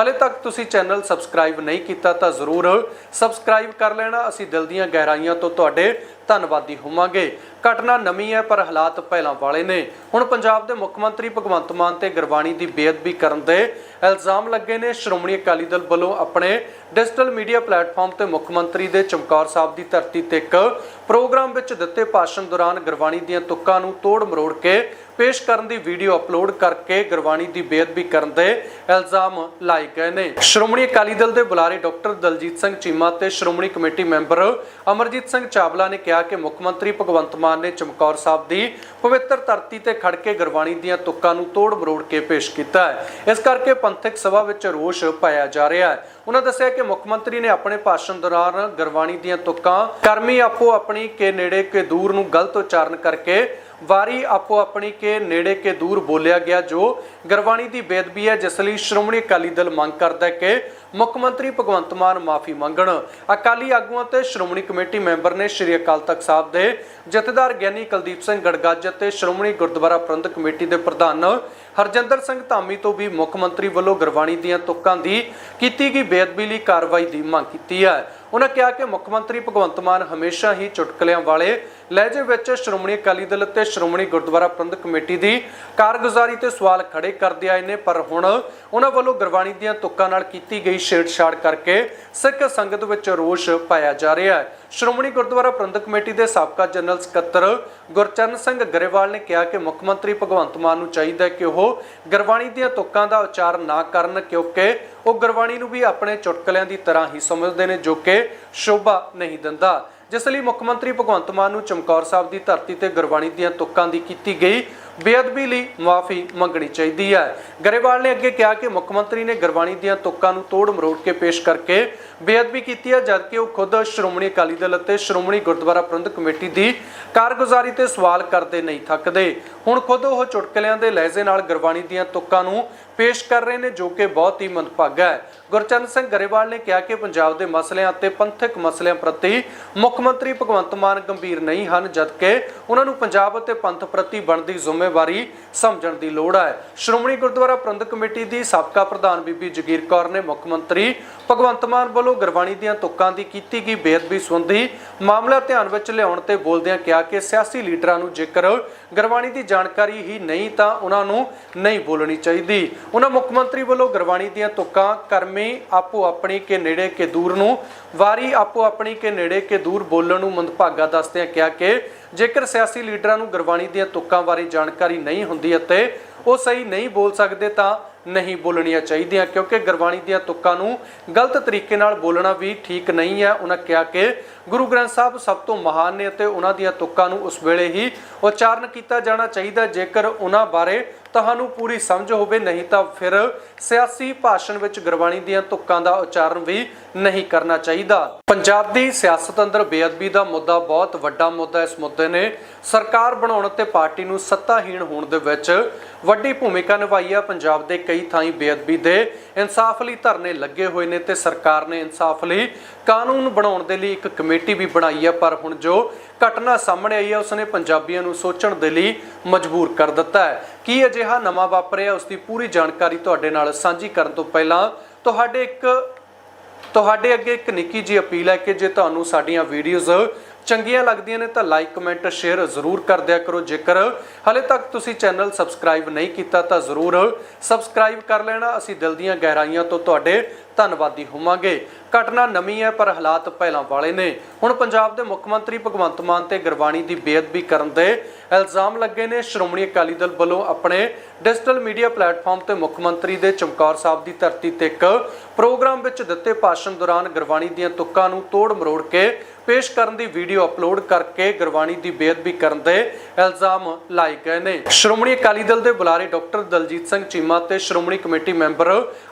[SPEAKER 1] ਹਲੇ ਤੱਕ ਤੁਸੀਂ ਚੈਨਲ ਸਬਸਕ੍ਰਾਈਬ ਨਹੀਂ ਕੀਤਾ ਤਾਂ ਜ਼ਰੂਰ ਸਬਸਕ੍ਰਾਈਬ ਕਰ ਲੈਣਾ। ਅਸੀਂ ਦਿਲ ਦੀਆਂ ਗਹਿਰਾਈਆਂ ਤੋਂ ਤੁਹਾਡੇ ਧੰਨਵਾਦੀ ਹੋਵਾਂਗੇ। ਘਟਨਾ ਨਵੀਂ ਹੈ, ਪਰ ਹਾਲਾਤ ਪਹਿਲਾਂ ਵਾਲੇ ਨੇ। ਹੁਣ ਪੰਜਾਬ ਦੇ ਮੁੱਖ ਮੰਤਰੀ ਭਗਵੰਤ ਮਾਨ ਤੇ ਗੁਰਬਾਣੀ ਦੀ ਬੇਅਦਬੀ ਕਰਨ ਦੇ ਇਲਜ਼ਾਮ ਲੱਗੇ ਨੇ। ਸ਼੍ਰੋਮਣੀ ਅਕਾਲੀ ਦਲ ਵੱਲੋਂ ਆਪਣੇ ਡਿਜੀਟਲ ਮੀਡੀਆ ਪਲੇਟਫਾਰਮ ਤੇ ਮੁੱਖ ਮੰਤਰੀ ਦੇ ਚਮਕੌਰ ਸਾਹਿਬ ਦੀ ਧਰਤੀ ਤੇ ਇੱਕ ਪ੍ਰੋਗਰਾਮ ਵਿੱਚ ਦਿੱਤੇ ਭਾਸ਼ਣ ਦੌਰਾਨ ਗੁਰਬਾਣੀ ਦੀਆਂ ਤੁਕਾਂ ਨੂੰ ਤੋੜ ਮਰੋੜ ਕੇ ਪੇਸ਼ ਕਰਨ ਦੀ ਵੀਡੀਓ ਅਪਲੋਡ ਕਰਕੇ ਗੁਰਬਾਣੀ ਦੀ ਬੇਅਦਬੀ ਕਰਨ ਦੇ ਇਲਜ਼ਾਮ ਲਾਏ ਗਏ ਨੇ। ਸ਼੍ਰੋਮਣੀ ਅਕਾਲੀ ਦਲ ਦੇ ਬੁਲਾਰੇ ਡਾਕਟਰ ਦਲਜੀਤ ਸਿੰਘ ਚੀਮਾ ਤੇ ਸ਼੍ਰੋਮਣੀ ਕਮੇਟੀ ਮੈਂਬਰ ਅਮਰਜੀਤ ਸਿੰਘ ਚਾਵਲਾ ਨੇ ਕਿਹਾ ਕਿ ਮੁੱਖ ਮੰਤਰੀ ਭਗਵੰਤ ਮਾਨ ਨੇ ਚਮਕੌਰ ਸਾਹਿਬ ਦੀ ਪਵਿੱਤਰ ਧਰਤੀ ਤੇ ਖੜ ਕੇ ਗੁਰਬਾਣੀ ਦੀਆਂ ਤੁਕਾਂ ਨੂੰ ਤੋੜ ਮਰੋੜ ਕੇ ਪੇਸ਼ ਕੀਤਾ ਹੈ। ਇਸ ਕਰਕੇ ਪੰਥਕ ਸਭਾ ਵਿੱਚ ਰੋਸ਼ ਪਾਇਆ ਜਾ ਰਿਹਾ ਹੈ। ਉਹਨਾਂ ਦੱਸਿਆ ਕਿ ਮੁੱਖ ਮੰਤਰੀ ਨੇ ਆਪਣੇ ਭਾਸ਼ਣ ਦੌਰਾਨ ਗੁਰਬਾਣੀ ਦੀਆਂ ਤੁਕਾਂ ਕਰਮੀ ਆਪੋ ਆਪਣੀ ਕੇ ਨੇੜੇ ਕੇ ਦੂਰ ਨੂੰ ਗਲਤ ਉਚਾਰਨ ਕਰਕੇ ਵਾਰੀ ਆਪੋ ਆਪਣੀ ਕੇ ਨੇੜੇ ਕੇ ਦੂਰ ਬੋਲਿਆ ਗਿਆ ਜੋ ਗੁਰਬਾਣੀ ਦੀ ਬੇਦਬੀ ਹੈ, ਜਿਸ ਲਈ ਸ਼੍ਰੋਮਣੀ ਅਕਾਲੀ ਦਲ ਮੰਗ ਕਰਦਾ ਹੈ ਕਿ ਮੁੱਖ ਮੰਤਰੀ ਭਗਵੰਤ ਮਾਨ ਮਾਫੀ ਮੰਗਣ। ਅਕਾਲੀ ਆਗੂਆਂ ਤੇ ਸ਼੍ਰੋਮਣੀ ਕਮੇਟੀ ਮੈਂਬਰ ਨੇ ਸ਼੍ਰੀ ਅਕਾਲ ਤਖਤ ਸਾਹਿਬ ਦੇ ਜਥੇਦਾਰ ਗਿਆਨੀ ਕੁਲਦੀਪ ਸਿੰਘ ਗੜਗੱਜ ਅਤੇ ਸ਼੍ਰੋਮਣੀ ਗੁਰਦੁਆਰਾ ਪ੍ਰਬੰਧਕ ਕਮੇਟੀ ਦੇ ਪ੍ਰਧਾਨ ਹਰਜਿੰਦਰ ਸਿੰਘ ਧਾਮੀ ਤੋਂ ਵੀ ਮੁੱਖ ਮੰਤਰੀ ਵੱਲੋਂ ਗੁਰਬਾਣੀ ਦੀਆਂ ਤੁਕਾਂ ਦੀ ਕੀਤੀ ਗਈ ਬੇਅਦਬੀ ਲਈ ਕਾਰਵਾਈ ਦੀ ਮੰਗ ਕੀਤੀ ਹੈ। ਉਹਨਾਂ ਕਿਹਾ ਕਿ ਮੁੱਖ ਮੰਤਰੀ ਭਗਵੰਤ ਮਾਨ ਹਮੇਸ਼ਾ ਹੀ ਚੁਟਕਲਿਆਂ ਵਾਲੇ ਲਹਿਜੇ ਵਿੱਚ ਸ਼੍ਰੋਮਣੀ ਅਕਾਲੀ ਦਲ ਤੇ ਸ਼੍ਰੋਮਣੀ ਗੁਰਦੁਆਰਾ ਪ੍ਰਬੰਧਕ ਕਮੇਟੀ ਦੀ ਕਾਰਗੁਜ਼ਾਰੀ ਤੇ ਸਵਾਲ ਖੜੇ ਕਰਦੇ ਆਏ ਨੇ, ਪਰ ਹੁਣ ਉਹਨਾਂ ਵੱਲੋਂ ਗੁਰਬਾਣੀ ਦੀਆਂ ਤੁਕਾਂ ਨਾਲ ਕੀਤੀ ਗਈ ਛੇੜਛਾੜ ਕਰਕੇ ਸਿੱਖ ਸੰਗਤ ਵਿੱਚ ਰੋਸ਼ ਪਾਇਆ ਜਾ ਰਿਹਾ ਹੈ। ਸ਼੍ਰੋਮਣੀ ਗੁਰਦੁਆਰਾ ਪ੍ਰਬੰਧਕ ਕਮੇਟੀ ਦੇ ਸਾਬਕਾ ਜਨਰਲ ਸਕੱਤਰ ਗੁਰਚਰਨ ਸਿੰਘ ਗਰੇਵਾਲ ਨੇ ਕਿਹਾ ਕਿ ਮੁੱਖ ਮੰਤਰੀ ਭਗਵੰਤ ਮਾਨ ਨੂੰ ਚਾਹੀਦਾ ਹੈ ਕਿ ਉਹ ਗੁਰਬਾਣੀ ਦੀਆਂ ਤੁਕਾਂ ਦਾ ਉਚਾਰ ਨਾ ਕਰਨ, ਕਿਉਂਕਿ ਉਹ ਗੁਰਬਾਣੀ ਨੂੰ ਵੀ ਆਪਣੇ ਚੁਟਕਲਿਆਂ ਦੀ ਤਰ੍ਹਾਂ ਹੀ ਸਮਝਦੇ ਨੇ, ਜੋ ਕਿ ਸ਼ੋਭਾ ਨਹੀਂ ਦਿੰਦਾ। ਜਿਸ ਲਈ ਮੁੱਖ ਮੰਤਰੀ ਭਗਵੰਤ ਮਾਨ ਨੂੰ ਚਮਕੌਰ ਸਾਹਿਬ ਦੀ ਧਰਤੀ ਤੇ ਗੁਰਬਾਣੀ ਦੀਆਂ ਤੁਕਾਂ ਦੀ ਕੀਤੀ ਗਈ। ਬੇਅਦਬੀ ਲਈ ਮਾਫੀ ਮੰਗਣੀ ਚਾਹੀਦੀ ਹੈ। ਗਰੇਵਾਲ ਨੇ ਅੱਗੇ ਕਿਹਾ ਕਿ ਮੁੱਖ ਮੰਤਰੀ ਨੇ ਗੁਰਬਾਣੀ ਦੀਆਂ ਤੁਕਾਂ ਨੂੰ ਤੋੜ ਮਰੋੜ ਕੇ ਪੇਸ਼ ਕਰਕੇ ਬੇਅਦਬੀ ਕੀਤੀ ਹੈ, ਜਦਕਿ ਉਹ ਖੁਦ ਸ਼੍ਰੋਮਣੀ ਅਕਾਲੀ ਦਲ ਅਤੇ ਸ਼੍ਰੋਮਣੀ ਗੁਰਦੁਆਰਾ ਪ੍ਰਬੰਧਕ ਕਮੇਟੀ ਦੀ ਕਾਰਗੁਜ਼ਾਰੀ ਤੇ ਸਵਾਲ ਕਰਦੇ ਨਹੀਂ ਥੱਕਦੇ। ਹੁਣ ਖੁਦ ਉਹ ਚੁਟਕਲਿਆਂ ਦੇ ਲਹਿਜ਼ੇ ਨਾਲ ਗੁਰਬਾਣੀ ਦੀਆਂ ਤੁਕਾਂ ਨੂੰ ਪੇਸ਼ ਕਰ ਰਹੇ ਨੇ, ਜੋ ਕਿ ਬਹੁਤ ਹੀ ਮੰਦਭਾਗਾ ਹੈ। ਗੁਰਚਰਨ ਸਿੰਘ ਗਰੇਵਾਲ ਨੇ ਕਿਹਾ ਕਿ ਪੰਜਾਬ ਦੇ ਮਸਲਿਆਂ ਅਤੇ ਪੰਥਕ ਮਸਲਿਆਂ ਪ੍ਰਤੀ ਮੁੱਖ ਮੰਤਰੀ ਭਗਵੰਤ ਮਾਨ ਗੰਭੀਰ ਨਹੀਂ ਹਨ, ਜਦਕਿ ਉਹਨਾਂ ਨੂੰ ਪੰਜਾਬ ਅਤੇ ਪੰਥ ਪ੍ਰਤੀ ਬਣਦੀ ਜ਼ਿੰਮੇਵਾਰੀ ਸਮਝਣ ਦੀ ਲੋੜ ਹੈ। ਸ਼੍ਰੋਮਣੀ ਗੁਰਦੁਆਰਾ ਪ੍ਰਬੰਧਕ ਕਮੇਟੀ ਦੀ ਸਾਬਕਾ ਪ੍ਰਧਾਨ ਬੀਬੀ ਜਗੀਰ ਕੌਰ ਨੇ ਮੁੱਖ ਮੰਤਰੀ ਭਗਵੰਤ ਮਾਨ ਵੱਲੋਂ ਗੁਰਬਾਣੀ ਦੀਆਂ ਤੁਕਾਂ ਦੀ ਕੀਤੀ ਗਈ ਬੇਅਦਬੀ ਸੰਬੰਧੀ ਮਾਮਲਾ ਧਿਆਨ ਵਿੱਚ ਲਿਆਉਣ ਤੇ ਬੋਲਦਿਆਂ ਕਿਹਾ ਕਿ ਸਿਆਸੀ ਲੀਡਰਾਂ ਨੂੰ ਜੇਕਰ ਗੁਰਬਾਣੀ ਦੀ ਜਾਣਕਾਰੀ ਹੀ ਨਹੀਂ ਤਾਂ ਉਹਨਾਂ ਨੂੰ ਨਹੀਂ ਬੋਲਣੀ ਚਾਹੀਦੀ। ਉਹਨਾਂ ਮੁੱਖ ਮੰਤਰੀ ਵੱਲੋਂ ਗੁਰਬਾਣੀ ਦੀਆਂ ਤੁਕਾਂ ਕਰਮੀ ਆਪੋ ਆਪਣੀ ਕੇ ਨੇੜੇ ਕੇ ਦੂਰ ਨੂੰ, ਵਾਰੀ ਆਪੋ ਆਪਣੀ ਕੇ ਨੇੜੇ ਕੇ ਦੂਰ ਬੋਲਣ ਨੂੰ ਮੰਦਭਾਗਾ ਦੱਸਦਿਆਂ ਕਿਹਾ ਕਿ ਜੇਕਰ ਸਿਆਸੀ ਲੀਡਰਾਂ ਨੂੰ ਗੁਰਬਾਣੀ ਦੀਆਂ ਤੁਕਾਂ ਬਾਰੇ ਜਾਣਕਾਰੀ ਨਹੀਂ ਹੁੰਦੀ ਅਤੇ ਉਹ ਸਹੀ ਨਹੀਂ ਬੋਲ ਸਕਦੇ ਤਾਂ ਨਹੀਂ ਬੋਲਣੀਆਂ ਚਾਹੀਦੀਆਂ, ਕਿਉਂਕਿ ਗੁਰਬਾਣੀ ਦੀਆਂ ਤੁਕਾਂ ਨੂੰ ਗਲਤ ਤਰੀਕੇ ਨਾਲ ਬੋਲਣਾ ਵੀ ਠੀਕ ਨਹੀਂ ਹੈ। ਉਹਨਾਂ ਕਿਹਾ ਕਿ ਗੁਰੂ ਗ੍ਰੰਥ ਸਾਹਿਬ ਸਭ ਤੋਂ ਮਹਾਨ ਨੇ ਅਤੇ ਉਹਨਾਂ ਦੀਆਂ ਤੁਕਾਂ ਨੂੰ ਉਸ ਵੇਲੇ ਹੀ ਉਚਾਰਨ ਕੀਤਾ ਜਾਣਾ ਚਾਹੀਦਾ। ਜੇਕਰ ਉਹਨਾਂ ਬਾਰੇ ਤੁਹਾਨੂੰ ਪੂਰੀ ਸਮਝ ਹੋਵੇ, ਨਹੀਂ ਤਾਂ ਫਿਰ ਸਿਆਸੀ ਭਾਸ਼ਣ ਵਿੱਚ ਗੁਰਬਾਣੀ ਦੀਆਂ ਤੁਕਾਂ ਦਾ ਉਚਾਰਨ ਵੀ ਨਹੀਂ ਕਰਨਾ ਚਾਹੀਦਾ। ਪੰਜਾਬ ਦੀ ਸਿਆਸਤ ਅੰਦਰ ਬੇਅਦਬੀ ਦਾ ਮੁੱਦਾ ਬਹੁਤ ਵੱਡਾ ਮੁੱਦਾ ਇਸ ਮੁੱਦੇ ਨੇ। ਸਰਕਾਰ ਬਣਾਉਣ ਅਤੇ ਪਾਰਟੀ ਨੂੰ ਸੱਤਾਹੀਣ ਹੋਣ ਦੇ ਵਿੱਚ ਵੱਡੀ ਭੂਮਿਕਾ ਨਿਭਾਈ ਹੈ ਪੰਜਾਬ ਦੇ ਕਈ ਥਾਈਂ ਬੇਅਦਬੀ ਦੇ ਇਨਸਾਫ ਲਈ ਧਰਨੇ ਲੱਗੇ ਹੋਏ ਨੇ ਤੇ ਸਰਕਾਰ ਨੇ ਇਨਸਾਫ ਲਈ ਕਾਨੂੰਨ ਬਣਾਉਣ ਦੇ ਲਈ ਇੱਕ ਕਮੇਟੀ ਵੀ ਬਣਾਈ ਹੈ ਪਰ ਹੁਣ ਜੋ ਘਟਨਾ ਸਾਹਮਣੇ ਆਈ ਹੈ ਉਸਨੇ ਪੰਜਾਬੀਆਂ ਨੂੰ ਸੋਚਣ ਦੇ ਲਈ ਮਜਬੂਰ ਕਰ ਦਿੱਤਾ ਹੈ। ਕੀ ਅਜਿਹਾ ਨਵਾਂ ਵਾਪਰਿਆ, ਉਸ ਦੀ ਪੂਰੀ ਜਾਣਕਾਰੀ ਤੁਹਾਡੇ ਨਾਲ ਸਾਂਝੀ ਕਰਨ ਤੋਂ ਪਹਿਲਾਂ ਤੁਹਾਡੇ ਇੱਕ ਤੁਹਾਡੇ ਅੱਗੇ ਇੱਕ ਨਿੱਕੀ ਜਿਹੀ ਅਪੀਲ ਹੈ ਕਿ ਜੇ ਤੁਹਾਨੂੰ ਸਾਡੀਆਂ ਵੀਡੀਓਜ਼ ਚੰਗੀਆਂ ਲੱਗਦੀਆਂ ਨੇ ਤਾਂ ਲਾਈਕ ਕਮੈਂਟ ਸ਼ੇਅਰ ਜ਼ਰੂਰ ਕਰ ਦਿਆ ਕਰੋ। ਜੇਕਰ ਹਲੇ ਤੱਕ ਤੁਸੀਂ ਚੈਨਲ ਸਬਸਕ੍ਰਾਈਬ ਨਹੀਂ ਕੀਤਾ ਤਾਂ ਜ਼ਰੂਰ ਸਬਸਕ੍ਰਾਈਬ ਕਰ ਲੈਣਾ। ਅਸੀਂ ਦਿਲ ਦੀਆਂ ਗਹਿਰਾਈਆਂ ਤੋਂ ਤੁਹਾਡੇ ਧੰਨਵਾਦੀ ਹੋਵਾਂਗੇ। ਘਟਨਾ ਨਵੀਂ ਹੈ, ਪਰ ਹਾਲਾਤ ਪਹਿਲਾਂ ਵਾਲੇ ਨੇ। ਹੁਣ ਪੰਜਾਬ ਦੇ ਮੁੱਖ ਮੰਤਰੀ ਭਗਵੰਤ ਮਾਨ ਤੇ ਗੁਰਬਾਣੀ ਦੀ ਬੇਅਦਬੀ ਕਰਨ ਦੇ ਇਲਜ਼ਾਮ ਲੱਗੇ ਨੇ। ਸ਼੍ਰੋਮਣੀ ਅਕਾਲੀ ਦਲ ਵੱਲੋਂ ਆਪਣੇ ਡਿਜੀਟਲ ਮੀਡੀਆ ਪਲੇਟਫਾਰਮ ਤੇ ਮੁੱਖ ਮੰਤਰੀ ਦੇ ਚਮਕੌਰ ਸਾਹਿਬ ਦੀ ਧਰਤੀ ਤੇ ਇੱਕ ਪ੍ਰੋਗਰਾਮ ਵਿੱਚ ਦਿੱਤੇ ਭਾਸ਼ਣ ਦੌਰਾਨ ਗੁਰਬਾਣੀ ਦੀਆਂ ਤੁੱਕਾਂ ਨੂੰ ਤੋੜ ਮਰੋੜ ਕੇ ਪੇਸ਼ ਕਰਨ ਦੀ ਵੀਡੀਓ ਅਪਲੋਡ ਕਰਕੇ ਗੁਰਬਾਣੀ ਦੀ ਬੇਅਦਬੀ ਕਰਨ ਦੇ ਇਲਜ਼ਾਮ ਲਾਏ ਗਏ ਨੇ। ਸ਼੍ਰੋਮਣੀ ਅਕਾਲੀ ਦਲ ਦੇ ਬੁਲਾਰੇ ਡਾਕਟਰ ਦਲਜੀਤ ਸਿੰਘ ਚੀਮਾ ਤੇ ਸ਼੍ਰੋਮਣੀ ਕਮੇਟੀ ਮੈਂਬਰ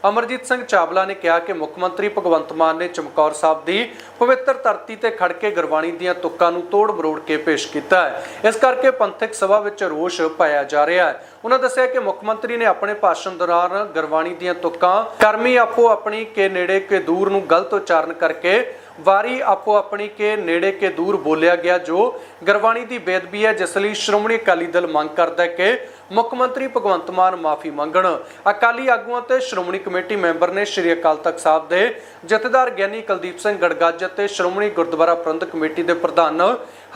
[SPEAKER 1] ਅਮਰਜੀਤ ਸਿੰਘ ਚਾਵਲਾ ਨੇ ਕਿਹਾ ਕਿ ਮੁੱਖ ਮੰਤਰੀ ਭਗਵੰਤ ਮਾਨ ਨੇ ਚਮਕੌਰ ਸਾਹਿਬ ਦੀ ਪਵਿੱਤਰ ਧਰਤੀ ਤੇ ਖੜ ਕੇ ਗੁਰਬਾਣੀ ਦੀਆਂ ਤੁਕਾਂ ਨੂੰ ਤੋੜ ਮਰੋੜ ਕੇ ਪੇਸ਼ ਕੀਤਾ ਹੈ। ਇਸ ਕਰਕੇ ਪੰਥਕ ਸਭਾ ਵਿੱਚ ਰੋਸ਼ ਪਾਇਆ ਜਾ ਰਿਹਾ ਹੈ। ਉਹਨਾਂ ਦੱਸਿਆ ਕਿ ਮੁੱਖ ਮੰਤਰੀ ਨੇ ਆਪਣੇ ਭਾਸ਼ਣ ਦੌਰਾਨ ਗੁਰਬਾਣੀ ਦੀਆਂ ਤੁਕਾਂ, ਕਰਮੀ ਆਪੋ ਆਪਣੀ ਕੇ ਨੇੜੇ ਕੇ ਦੂਰ ਨੂੰ ਗਲਤ ਉਚਾਰਨ ਕਰਕੇ ਵਾਰੀ ਆਪੋ ਆਪਣੀ ਕੇ ਨੇੜੇ ਕੇ ਦੂਰ ਬੋਲਿਆ ਗਿਆ ਜੋ ਗੁਰਬਾਣੀ ਦੀ ਬੇਦਬੀ ਹੈ, ਜਿਸ ਲਈ ਸ਼੍ਰੋਮਣੀ ਅਕਾਲੀ ਦਲ ਮੰਗ ਕਰਦਾ ਹੈ ਕਿ ਮੁੱਖ ਮੰਤਰੀ ਭਗਵੰਤ ਮਾਨ ਮਾਫੀ ਮੰਗਣ। ਅਕਾਲੀ ਆਗੂਆਂ ਤੇ ਸ਼੍ਰੋਮਣੀ ਕਮੇਟੀ ਮੈਂਬਰ ਨੇ ਸ਼੍ਰੀ ਅਕਾਲ ਤਖਤ ਸਾਹਿਬ ਦੇ ਜਥੇਦਾਰ ਗਿਆਨੀ ਕੁਲਦੀਪ ਸਿੰਘ ਗੜਗੱਜ ਅਤੇ ਸ਼੍ਰੋਮਣੀ ਗੁਰਦੁਆਰਾ ਪ੍ਰਬੰਧਕ ਕਮੇਟੀ ਦੇ ਪ੍ਰਧਾਨ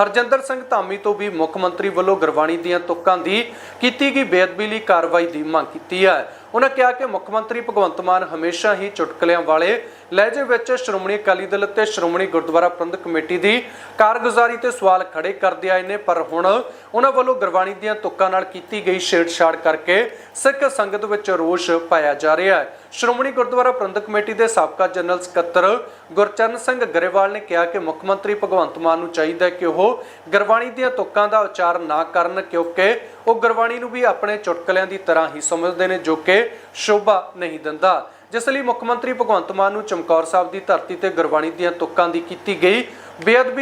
[SPEAKER 1] ਹਰਜਿੰਦਰ ਸਿੰਘ ਧਾਮੀ ਤੋਂ ਵੀ ਮੁੱਖ ਮੰਤਰੀ ਵੱਲੋਂ ਗੁਰਬਾਣੀ ਦੀਆਂ ਤੁਕਾਂ ਦੀ ਕੀਤੀ ਗਈ ਬੇਅਦਬੀ ਲਈ ਕਾਰਵਾਈ ਦੀ ਮੰਗ ਕੀਤੀ ਹੈ। ਉਹਨਾਂ ਕਿਹਾ ਕਿ ਮੁੱਖ ਮੰਤਰੀ ਭਗਵੰਤ ਮਾਨ ਹਮੇਸ਼ਾ ਹੀ ਚੁਟਕਲਿਆਂ ਵਾਲੇ ਲਹਿਜੇ ਵਿੱਚ ਸ਼੍ਰੋਮਣੀ ਅਕਾਲੀ ਦਲ ਅਤੇ ਸ਼੍ਰੋਮਣੀ ਗੁਰਦੁਆਰਾ ਪ੍ਰਬੰਧਕ ਕਮੇਟੀ ਦੀ ਕਾਰਗੁਜ਼ਾਰੀ ਤੇ ਸਵਾਲ ਖੜੇ ਕਰਦੇ ਆਏ ਨੇ, ਪਰ ਹੁਣ ਉਹਨਾਂ ਵੱਲੋਂ ਗੁਰਬਾਣੀ ਦੀਆਂ ਤੁਕਾਂ ਨਾਲ ਕੀਤੀ ਗਈ ਛੇੜਛਾੜ ਕਰਕੇ ਸਿੱਖ ਸੰਗਤ ਵਿੱਚ ਰੋਸ਼ ਪਾਇਆ ਜਾ ਰਿਹਾ ਹੈ। ਸ਼੍ਰੋਮਣੀ ਗੁਰਦੁਆਰਾ ਪ੍ਰਬੰਧਕ ਕਮੇਟੀ ਦੇ ਸਾਬਕਾ ਜਨਰਲ ਸਕੱਤਰ ਗੁਰਚਰਨ ਸਿੰਘ ਗਰੇਵਾਲ ਨੇ ਕਿਹਾ ਕਿ ਮੁੱਖ ਮੰਤਰੀ ਭਗਵੰਤ ਮਾਨ ਨੂੰ ਚਾਹੀਦਾ ਹੈ ਕਿ ਉਹ ਗੁਰਬਾਣੀ ਦੀਆਂ ਤੁਕਾਂ ਦਾ ਉਚਾਰ ਨਾ ਕਰਨ ਕਿਉਂਕਿ ਉਹ ਗੁਰਬਾਣੀ ਨੂੰ ਵੀ ਆਪਣੇ ਚੁਟਕਲਿਆਂ ਦੀ ਤਰ੍ਹਾਂ ਹੀ ਸਮਝਦੇ ਨੇ ਜੋ ਕਿ ਸ਼ੋਭਾ ਨਹੀਂ ਦਿੰਦਾ। ਜਿਸ ਲਈ ਮੁੱਖ ਮੰਤਰੀ ਭਗਵੰਤ ਮਾਨ ਨੂੰ ਚਮਕੌਰ ਸਾਹਿਬ ਦੀ ਧਰਤੀ ਤੇ ਗੁਰਬਾਣੀ ਦੀਆਂ ਤੁਕਾਂ ਦੀ ਕੀਤੀ ਗਈ। ਬੇਅਦਬੀ